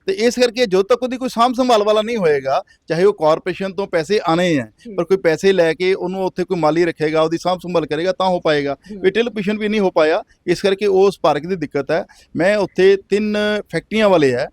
S2: ਤੇ ਇਸ ਕਰਕੇ ਜਦੋਂ ਤੱਕ ਉਹਦੀ ਕੋਈ ਸਾਂਭ ਸੰਭਾਲ ਵਾਲਾ ਨਹੀਂ ਹੋਏਗਾ ਚਾਹੇ ਉਹ ਕਾਰਪੋਰੇਸ਼ਨ ਤੋਂ ਪੈਸੇ ਆਣੇ ਹੈ ਪਰ ਕੋਈ ਪੈਸੇ ਲੈ ਕੇ ਉਹਨੂੰ ਉੱਥੇ ਕੋਈ ਮਾਲੀ ਰੱਖੇਗਾ ਉਹਦੀ ਸਾਂਭ ਸੰਭਾਲ ਕਰੇਗਾ ਤਾਂ ਹੋ ਪਾਏਗਾ। ਇਹ ਟਿਲਪੀਸ਼ਨ ਵੀ ਨਹੀਂ ਹੋ ਪਾਇਆ ਇਸ ਕਰਕੇ ਉਸ ਪਾਰਕ ਦੀ ਦਿੱਕਤ ਹੈ। ਮੈਂ ਉੱਥੇ ਤਿੰਨ ਫੈਕਟਰੀਆਂ ਵਾਲੇ ਹੈ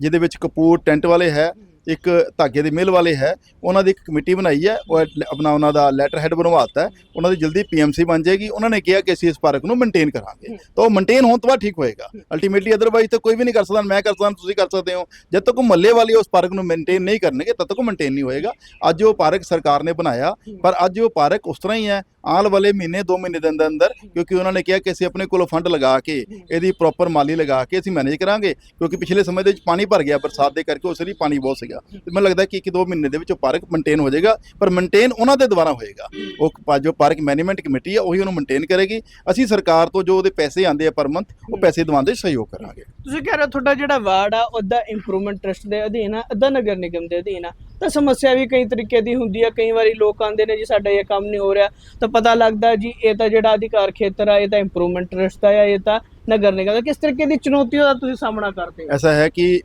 S2: ਜਿਹਦੇ ਵਿੱਚ ਕਪੂਰ ਟੈਂਟ ਵਾਲੇ ਹੈ। ਇੱਕ ਧਾਗੇ ਦੇ ਮਿਲ ਵਾਲੇ ਹੈ ਉਹਨਾਂ ਦੀ ਇੱਕ ਕਮੇਟੀ ਬਣਾਈ ਹੈ ਉਹ ਆਪਣਾ ਉਹਨਾਂ ਦਾ ਲੈਟਰ ਹੈਡ ਬਣਵਾਤਾ ਹੈ ਉਹਨਾਂ ਦੀ ਜਲਦੀ ਪੀਐਮਸੀ ਬਣ ਜਾਏਗੀ ਉਹਨਾਂ ਨੇ ਕਿਹਾ ਕਿ ਅਸੀਂ ਇਸ ਪਾਰਕ ਨੂੰ ਮੇਨਟੇਨ ਕਰਾਂਗੇ। ਤਾਂ ਉਹ ਮੇਨਟੇਨ ਹੋਣ ਤੋਂ ਬਾਅਦ ਠੀਕ ਹੋਏਗਾ। ਅਲਟੀਮੇਟਲੀ ਅਦਰਵਾਈਜ਼ ਤਾਂ ਕੋਈ ਵੀ ਨਹੀਂ ਕਰ ਸਕਦਾ ਮੈਂ ਕਰ ਸਕਦਾ ਤੁਸੀਂ ਕਰ ਸਕਦੇ ਹੋ। ਜਦ ਤੱਕ ਉਹ ਮੱਲੇ ਵਾਲੀ ਉਸ ਪਾਰਕ ਨੂੰ ਮੇਨਟੇਨ ਨਹੀਂ ਕਰਨਗੇ ਤਦ ਤੱਕ ਉਹ ਮੇਨਟੇਨ ਨਹੀਂ ਹੋਏਗਾ। ਅੱਜ ਉਹ ਪਾਰਕ ਸਰਕਾਰ ਨੇ ਬਣਾਇਆ ਪਰ ਅੱਜ ਉਹ ਪਾਰਕ ਉਸ ਤਰ੍ਹਾਂ ਹੀ ਹੈ ਆਉਣ ਵਾਲੇ ਮਹੀਨੇ 2 ਮਹੀਨੇ ਦੇ ਅੰਦਰ ਅੰਦਰ ਕਿਉਂਕਿ ਉਹਨਾਂ ਨੇ ਕਿਹਾ ਕਿ ਅਸੀਂ ਆਪਣੇ ਕੋਲੋਂ ਫੰਡ ਲਗਾ ਕੇ ਇਹਦੀ ਪ੍ਰੋਪਰ ਮਾਲੀ ਲਗਾ ਕੇ ਅਸੀਂ ਮੈਨੇਜ ਕਰਾਂਗੇ ਕਿਉਂਕਿ ਪਿਛਲੇ ਸਮੇਂ ਦੇ ਵਿੱਚ ਪਾਣੀ ਭਰ ਗਿਆ ਬਰਸਾਤ ਦੇ ਕਰਕੇ ਉਸ ਲਈ ਪਾਣੀ ਬਹੁਤ ਸੀਗਾ। ਤੇ ਮੈਨੂੰ ਲੱਗਦਾ ਕਿ 1-2 ਮਹੀਨੇ ਦੇ ਵਿੱਚ ਉਹ ਪਾਰਕ ਮੇਨਟੇਨ ਹੋ ਜਾਏਗਾ ਪਰ ਮੇਨਟੇਨ ਉਹਨਾਂ ਦੇ ਦੁਆਰਾ ਹੋਏਗਾ। ਉਹ ਜੋ ਪਾਰਕ ਮੈਨੇਜਮੈਂਟ ਕਮੇਟੀ ਹੈ ਉਹੀ ਉਹਨੂੰ ਮੇਨਟੇਨ ਕਰੇਗੀ। ਅਸੀਂ ਸਰਕਾਰ ਤੋਂ ਜੋ ਉਹਦੇ ਪੈਸੇ ਆਉਂਦੇ ਆ ਪਰ ਮੰਥ ਉਹ ਪੈਸੇ ਦਿਵਾਉਣ ਦੇ ਸਹਿਯੋਗ ਕਰਾਂਗੇ।
S3: ਤੁਸੀਂ ਕਹਿ ਰਹੇ ਹੋ ਤੁਹਾਡਾ ਜਿਹੜਾ ਵਾਰਡ ਆ ਉਹਦਾ ਇੰਪਰੂਵਮੈਂਟ ਟਰਸਟ ਦੇ ਅਧੀਨ ਆ ਅੱਧਾ ਨਗਰ ਨਿਗਮ ਦੇ ਅਧੀਨ ਆ। ਤਾਂ ਸਮੱਸਿਆ ਵੀ ਕਈ ਤਰੀਕੇ ਦੀ ਹੁੰਦੀ ਆ ਕਈ ਵਾਰੀ ਲੋਕ ਆਉਂਦੇ ਨੇ ਜੀ ਸਾਡਾ ਇਹ ਕੰਮ ਨਹੀਂ ਹੋ ਰਿਹਾ। ਤਾਂ ਪਤਾ ਲੱਗਦਾ ਜੀ ਇਹ ਤਾਂ ਜਿਹੜਾ ਅਧਿਕਾਰ ਖੇਤਰ ਆ ਇਹ ਤਾਂ ਇੰਪਰੂਵਮੈਂਟ ਟਰਸਟ ਦਾ ਆ ਇਹ ਤਾਂ ਨਗਰ ਨਿਗਮ ਦਾ। ਕਿਸ ਤਰੀਕੇ ਦੀ ਚੁਣੌਤੀਆਂ ਦਾ ਤੁਸੀਂ ਸਾਹਮਣਾ ਕਰਦੇ ਹੋ?
S2: ਐਸਾ ਹੈ ਕਿ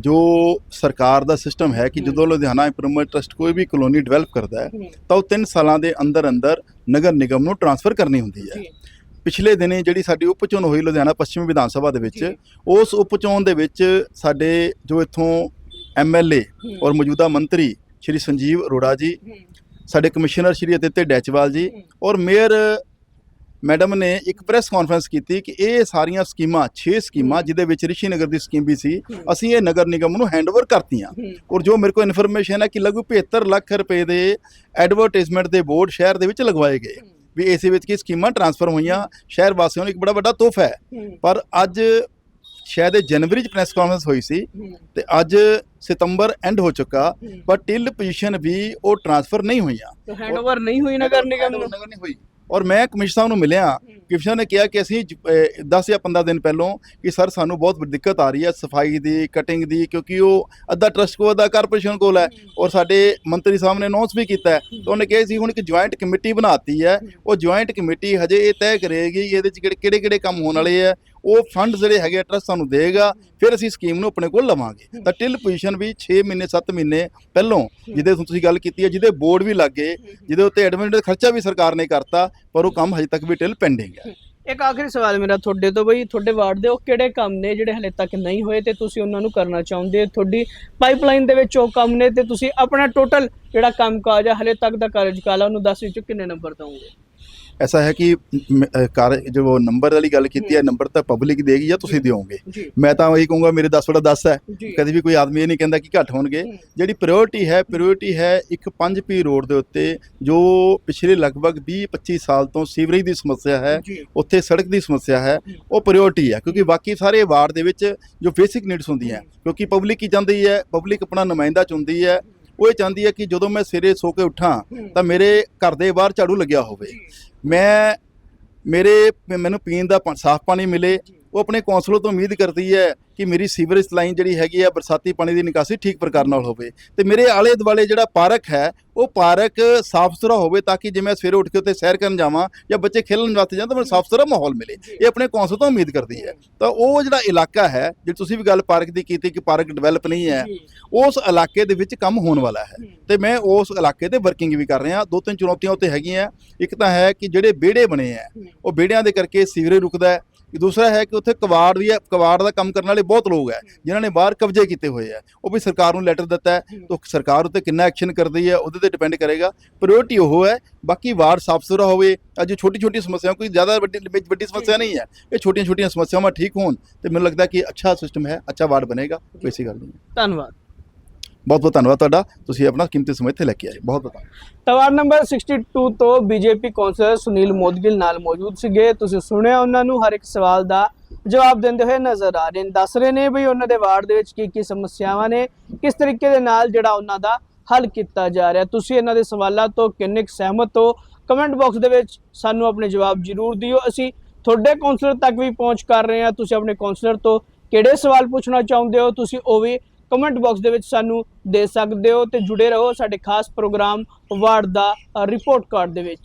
S2: ਜੋ ਸਰਕਾਰ ਦਾ ਸਿਸਟਮ ਹੈ ਕਿ ਜਦੋਂ ਲੁਧਿਆਣਾ ਇੰਪਰੂਵਮੈਂਟ ਟਰਸਟ ਕੋਈ ਵੀ ਕਲੋਨੀ ਡਿਵੈਲਪ ਕਰਦਾ ਹੈ। ਤਾਂ ਉਹ 3 ਸਾਲਾਂ ਦੇ ਅੰਦਰ ਅੰਦਰ ਨਗਰ ਨਿਗਮ ਨੂੰ ਟਰਾਂਸਫਰ ਕਰਨੀ ਹੁੰਦੀ ਹੈ। ਪਿਛਲੇ ਦਿਨੀ ਜਿਹੜੀ ਸਾਡੀ ਉਪ ਚੋਣ ਹੋਈ ਲੁਧਿਆਣਾ ਪੱਛਮੀ ਵਿਧਾਨ ਸਭਾ ਦੇ ਵਿੱਚ। ਉਸ ਉਪ ਚੋਣ ਦੇ ਵਿੱਚ ਸਾਡੇ ਜੋ ਇੱਥੋਂ ਐਮਐਲਏ। ਔਰ ਮੌਜੂਦਾ ਮੰਤਰੀ ਸ਼੍ਰੀ ਸੰਜੀਵ ਅਰੋੜਾ ਜੀ ਸਾਡੇ ਕਮਿਸ਼ਨਰ ਸ਼੍ਰੀ ਅਤਿੱਤੇ ਡੈਚਵਾਲ ਜੀ। ਔਰ ਮੇਅਰ ਮੈਡਮ ਨੇ ਇੱਕ ਪ੍ਰੈਸ ਕਾਨਫਰੰਸ ਕੀਤੀ ਕਿ ਇਹ ਸਾਰੀਆਂ ਸਕੀਮਾਂ 6 ਸਕੀਮਾਂ। ਜਿਹਦੇ ਵਿੱਚ ਰਿਸ਼ੀ ਨਗਰ ਦੀ ਸਕੀਮ ਵੀ ਸੀ। ਅਸੀਂ ਇਹ ਨਗਰ ਨਿਗਮ ਨੂੰ ਹੈਂਡਓਵਰ ਕਰਤੀਆਂ ਔਰ ਜੋ ਮੇਰੇ ਕੋਲ ਇਨਫੋਰਮੇਸ਼ਨ ਹੈ ਕਿ ਲਗਭਗ 75 ਲੱਖ ਰੁਪਏ ਦੇ ਐਡਵਰਟਾਈਜ਼ਮੈਂਟ ਦੇ ਬੋਰਡ ਸ਼ਹਿਰ ਦੇ ਵਿੱਚ ਲਗਵਾਏ ਗਏ ਵੀ ਇਸੇ ਵਿੱਚ ਕੀ ਸਕੀਮਾਂ ਟ੍ਰਾਂਸਫਰ ਹੋਈਆਂ ਸ਼ਹਿਰ ਵਾਸੀਆਂ ਨੂੰ ਇੱਕ ਬੜਾ ਵੱਡਾ ਤੋਹਫਾ ਹੈ ਪਰ ਅੱਜ ਸ਼ਾਇਦ ਇਹ ਜਨਵਰੀ ਚ ਪ੍ਰੈਸ ਕਾਨਫਰੰਸ ਹੋਈ ਸੀ ਤੇ ਅੱਜ ਸਤੰਬਰ ਐਂਡ ਹੋ ਚੁੱਕਾ ਪਰ ਟਿਲ ਪੋਜੀਸ਼ਨ ਵੀ ਉਹ ਟ੍ਰਾਂਸਫਰ ਨਹੀਂ ਹੋਈਆਂ।
S3: ਹੈਂਡਓਵਰ ਨਹੀਂ ਹੋਈ ਨਗਰ ਨਿਗਮ ਨੂੰ?
S2: ਨਹੀਂ ਹੋਈ। ਔਰ ਮੈਂ ਕਮਿਸ਼ਨਰ ਸਾਹਿਬ ਨੂੰ ਮਿਲਿਆ ਕਮਿਸ਼ਨਰ ਨੇ ਕਿਹਾ ਕਿ ਅਸੀਂ ਜ- ਅਹ 10 ਜਾਂ 15 ਦਿਨ ਪਹਿਲੋਂ ਕਿ ਸਰ ਸਾਨੂੰ ਬਹੁਤ ਵੱਡੀ ਦਿੱਕਤ ਆ ਰਹੀ ਹੈ ਸਫ਼ਾਈ ਦੀ ਕਟਿੰਗ ਦੀ ਕਿਉਂਕਿ ਉਹ ਅੱਧਾ ਟਰਸਟ ਕੋਲ ਅੱਧਾ ਕਾਰਪੋਰੇਸ਼ਨ ਕੋਲ ਹੈ। ਔਰ ਸਾਡੇ ਮੰਤਰੀ ਸਾਹਿਬ ਨੇ ਅਨਾਉਂਸ ਵੀ ਕੀਤਾ ਹੈ। ਤਾਂ ਉਹਨੇ ਕਿਹਾ ਸੀ ਹੁਣ ਇੱਕ ਜੁਆਇੰਟ ਕਮੇਟੀ ਬਣਾਤੀ ਹੈ। ਉਹ ਜੁਆਇੰਟ ਕਮੇਟੀ ਹਜੇ ਇਹ ਤੈਅ ਕਰੇਗੀ ਇਹਦੇ ਚ ਕਿਹੜੇ ਕਿਹੜੇ ਕਿਹੜੇ ਕੰਮ ਹੋਣ ਵਾਲੇ ਆ ਉਹ ਫੰਡ ਜਿਹੜੇ ਹੈਗੇ ਟਰਸਟ ਸਾਨੂੰ ਦੇਗਾ, ਫਿਰ ਅਸੀਂ ਸਕੀਮ ਨੂੰ ਆਪਣੇ ਕੋਲ ਲਵਾਂਗੇ। ਤਾਂ ਟਿਲ ਪੋਜੀਸ਼ਨ ਵੀ 6 ਮਹੀਨੇ 7 ਮਹੀਨੇ ਪਹਿਲੋਂ, ਜਿਹਦੇ ਤੁਸੀਂ ਗੱਲ ਕੀਤੀ ਹੈ, ਜਿਹਦੇ ਬੋਰਡ ਵੀ ਲੱਗੇ ਜਿਹਦੇ ਉੱਤੇ ਐਡਮਿਨ ਖਰਚਾ ਵੀ ਸਰਕਾਰ ਨੇ ਕਰਤਾ, ਪਰ ਉਹ ਕੰਮ ਹਜੇ ਤੱਕ ਵੀ ਟਿਲ ਪੈਂਡਿੰਗ ਹੈ।
S3: ਇੱਕ ਆਖਰੀ ਸਵਾਲ ਮੇਰਾ ਤੁਹਾਡੇ ਤੋਂ ਬਈ, ਤੁਹਾਡੇ ਵਾਰਡ ਦੇ ਉਹ ਕਿਹੜੇ ਕੰਮ ਨੇ ਜਿਹੜੇ ਹਲੇ ਤੱਕ ਨਹੀਂ ਹੋਏ ਤੇ ਤੁਸੀਂ ਉਹਨਾਂ ਨੂੰ ਕਰਨਾ ਚਾਹੁੰਦੇ ਹੋ? ਤੁਹਾਡੀ ਪਾਈਪਲਾਈਨ ਦੇ ਵਿੱਚ ਉਹ ਕੰਮ ਨੇ ਤੇ ਤੁਸੀਂ ਆਪਣਾ ਟੋਟਲ ਜਿਹੜਾ ਕੰਮ ਕਾਜ ਹੈ ਹਲੇ ਤੱਕ ਦਾ ਕਾਰਜਕਾਲ ਉਹਨੂੰ 10 ਵਿੱਚੋਂ ਕਿੰਨੇ ਨੰਬਰ ਦਵੋਗੇ?
S2: ਐਸਾ ਹੈ ਕਿ ਮ- ਅ, ਕਾਰ ਜੋ ਨੰਬਰ ਵਾਲੀ ਗੱਲ ਕੀਤੀ ਹੈ ਨੰਬਰ ਤਾਂ ਪਬਲਿਕ ਦੇਗੀ ਜਾਂ ਤੁਸੀਂ ਦਿਓਗੇ?
S3: ਜੀ।
S2: ਮੈਂ ਤਾਂ ਇਹੀ ਕਹੂੰਗਾ ਮੇਰੇ 10 ਬੜਾ 10 ਹੈ।
S3: ਜੀ।
S2: ਕਦੇ ਵੀ ਕੋਈ ਆਦਮੀ ਇਹ ਨਹੀਂ ਕਹਿੰਦਾ ਕਿ ਘੱਟ ਹੋਣਗੇ।
S3: ਹੂੰ।
S2: ਜਿਹੜੀ ਪ੍ਰਾਇੋਰਟੀ ਹੈ ਪ੍ਰਾਇੋਰਟੀ ਹੈ ਇੱਕ 5P ਰੋਡ ਦੇ ਉੱਤੇ ਜੋ ਪਿਛਲੇ ਲਗਭਗ 20-25 ਸਾਲ ਤੋਂ ਸੀਵਰੇਜ ਦੀ ਸਮੱਸਿਆ ਹੈ
S3: ਜੀ।
S2: ਉੱਥੇ ਸੜਕ ਦੀ ਸਮੱਸਿਆ ਹੈ ਉਹ ਪ੍ਰਾਇੋਰਟੀ ਹੈ। ਕਿਉਂਕਿ ਬਾਕੀ ਸਾਰੇ ਵਾਰਡ ਦੇ ਵਿੱਚ ਜੋ ਬੇਸਿਕ ਨੀਡਸ ਹੁੰਦੀਆਂ ਕਿਉਂਕਿ ਪਬਲਿਕ ਕੀ ਚਾਹੁੰਦੀ ਹੈ ਪਬਲਿਕ ਆਪਣਾ ਨੁਮਾਇੰਦਾ ਚੁਣਦੀ ਹੈ। ਉਹ ਇਹ ਚਾਹੁੰਦੀ ਹੈ ਕਿ ਜਦੋਂ ਮੈਂ ਸਵੇਰੇ ਸੋ ਕੇ ਉੱਠਾਂ ਤਾਂ ਮੇਰੇ ਘਰ ਦੇ ਬਾਹਰ ਝਾੜੂ ਲੱਗਿਆ ਹੋਵੇ। ਮੈਂ ਮੇਰੇ ਮੈਨੂੰ ਪੀਣ ਦਾ ਪਾ- ਸਾਫ਼ ਪਾਣੀ ਮਿਲੇ ਉਹ ਆਪਣੇ ਕੌਂਸਲਰ ਤੋਂ ਉਮੀਦ ਕਰਦੀ ਹੈ ਕਿ ਮੇਰੀ ਸੀਵਰੇਜ ਲਾਈਨ ਜਿਹੜੀ ਹੈਗੀ ਆ ਬਰਸਾਤੀ ਪਾਣੀ ਦੀ ਨਿਕਾਸੀ ਠੀਕ ਪ੍ਰਕਾਰ ਨਾਲ ਹੋਵੇ। ਤੇ ਮੇਰੇ ਆਲੇ ਦੁਆਲੇ ਜਿਹੜਾ ਪਾਰਕ ਹੈ ਉਹ ਪਾਰਕ ਸਾਫ਼ ਸੁਥਰਾ ਹੋਵੇ ਤਾਂ ਕਿ ਜੇ ਮੈਂ ਸਵੇਰੇ ਉੱਠ ਕੇ ਉੱਥੇ ਸੈਰ ਕਰਨ ਜਾਵਾਂ ਜਾਂ ਬੱਚੇ ਖੇਲਣ ਵਾਸਤੇ ਜਾਣ ਤਾਂ ਮੈਨੂੰ ਸਾਫ਼ ਸੁਥਰਾ ਮਾਹੌਲ ਮਿਲੇ। ਇਹ ਆਪਣੇ ਕੌਂਸਲ ਤੋਂ ਉਮੀਦ ਕਰਦੀ ਹੈ। ਤਾਂ ਉਹ ਜਿਹੜਾ ਇਲਾਕਾ ਹੈ ਜੇ ਤੁਸੀਂ ਵੀ ਗੱਲ ਪਾਰਕ ਦੀ ਕੀਤੀ ਕਿ ਪਾਰਕ ਡਿਵੈਲਪ ਨਹੀਂ ਹੈ ਉਸ ਇਲਾਕੇ ਦੇ ਵਿੱਚ ਕੰਮ ਹੋਣ ਵਾਲਾ ਹੈ। ਤੇ ਮੈਂ ਉਸ ਇਲਾਕੇ ਤੇ ਵਰਕਿੰਗ ਵੀ ਕਰ ਰਿਹਾ। ਦੋ ਤਿੰਨ ਚੁਣੌਤੀਆਂ ਉੱਤੇ ਹੈਗੀਆਂ। ਇੱਕ ਤਾਂ ਹੈ ਕਿ ਜਿਹੜੇ ਵਿਹੜੇ ਬਣੇ ਆ ਉਹ ਵਿਹੜਿਆਂ ਦੇ ਕਰਕੇ ਸੀਵਰੇਜ ਰੁਕਦਾ ਹੈ। ਦੂਸਰਾ ਹੈ ਕਿ ਉੱਥੇ ਕਵਾੜ ਵੀ ਹੈ ਕਵਾੜ ਦਾ ਕੰਮ ਕਰਨ ਵਾਲੇ ਬਹੁਤ ਲੋਕ ਹੈ ਜਿਨ੍ਹਾਂ ਨੇ ਬਾਹਰ ਕਬਜ਼ੇ ਕੀਤੇ ਹੋਏ ਆ ਉਹ ਵੀ ਸਰਕਾਰ ਨੂੰ ਲੈਟਰ ਦਿੱਤਾ ਹੈ ਤਾਂ ਸਰਕਾਰ ਉੱਤੇ ਕਿੰਨਾ ਐਕਸ਼ਨ ਕਰਦੀ ਹੈ ਉਹਦੇ ਤੇ ਡਿਪੈਂਡ ਕਰੇਗਾ। ਪ੍ਰਾਇੋਰਟੀ ਉਹ ਹੈ ਬਾਕੀ ਵਾਰਡ ਸਾਫ਼ ਸੁਥਰਾ ਹੋਵੇ ਅੱਜ ਛੋਟੀ ਛੋਟੀ ਸਮੱਸਿਆ ਕੋਈ ਜ਼ਿਆਦਾ ਵੱਡੀ ਵੱਡੀ ਸਮੱਸਿਆ ਨਹੀਂ ਹੈ। ਇਹ ਛੋਟੀਆਂ ਛੋਟੀਆਂ ਸਮੱਸਿਆਵਾਂ ਠੀਕ ਹੋਣ ਤੇ ਮੈਨੂੰ ਲੱਗਦਾ ਕਿ ਅੱਛਾ ਸਿਸਟਮ ਹੈ ਅੱਛਾ ਵਾਰਡ ਬਣੇਗਾ ਕੋਈ ਐਸੀ ਗੱਲ ਨਹੀਂ ਹੈ।
S3: ਧੰਨਵਾਦ।
S2: ਬਹੁਤ ਬਹੁਤ ਧੰਨਵਾਦ ਤੁਹਾਡਾ। ਤੁਸੀਂ ਆਪਣਾ ਕੀਮਤੀ ਸਮਾਂ ਇੱਥੇ ਲੈ ਕੇ ਆਏ। ਬਹੁਤ ਬਹੁਤ
S3: ਤਾਂ ਵਾਰਡ ਨੰਬਰ 62 ਤੋਂ ਬੀਜੇਪੀ ਕੌਂਸਲਰ ਸੁਨੀਲ ਮੋਦਗਿਲ ਨਾਲ ਮੌਜੂਦ ਸੀਗੇ। ਤੁਸੀਂ ਸੁਣਿਆ ਉਹਨਾਂ ਨੂੰ, ਹਰ ਇੱਕ ਸਵਾਲ ਦਾ ਜਵਾਬ ਦਿੰਦੇ ਹੋਏ ਨਜ਼ਰ ਆ ਰਹੇ ਨੇ। ਦੱਸ ਰਹੇ ਨੇ ਵੀ ਉਹਨਾਂ ਦੇ ਵਾਰਡ ਦੇ ਵਿੱਚ ਕੀ ਕੀ ਸਮੱਸਿਆਵਾਂ ਨੇ, ਕਿਸ ਤਰੀਕੇ ਦੇ ਨਾਲ ਜਿਹੜਾ ਉਹਨਾਂ ਦਾ ਹੱਲ ਕੀਤਾ ਜਾ ਰਿਹਾ। ਤੁਸੀਂ ਇਹਨਾਂ ਦੇ ਸਵਾਲਾਂ ਤੋਂ ਕਿੰਨੇ ਕੁ ਸਹਿਮਤ ਹੋ? ਕਮੈਂਟ ਬਾਕਸ ਦੇ ਵਿੱਚ ਸਾਨੂੰ ਆਪਣੇ ਜਵਾਬ ਜ਼ਰੂਰ ਦਿਓ। ਅਸੀਂ ਤੁਹਾਡੇ ਕੌਂਸਲਰ ਤੱਕ ਵੀ ਪਹੁੰਚ ਕਰ ਰਹੇ ਹਾਂ। ਤੁਸੀਂ ਆਪਣੇ ਕੌਂਸਲਰ ਤੋਂ ਕਿਹੜੇ ਸਵਾਲ ਪੁੱਛਣਾ ਚਾਹੁੰਦੇ ਹੋ? ਤੁਸੀਂ ਉਹ ਵੀ ਕਮੈਂਟ ਬਾਕਸ ਦੇ ਵਿੱਚ ਸਾਨੂੰ ਦੇ ਸਕਦੇ ਹੋ ਤੇ ਜੁੜੇ ਰਹੋ ਸਾਡੇ ਖਾਸ ਪ੍ਰੋਗਰਾਮ ਵਾਰਡ ਦਾ ਰਿਪੋਰਟ ਕਾਰਡ ਦੇ ਵਿੱਚ।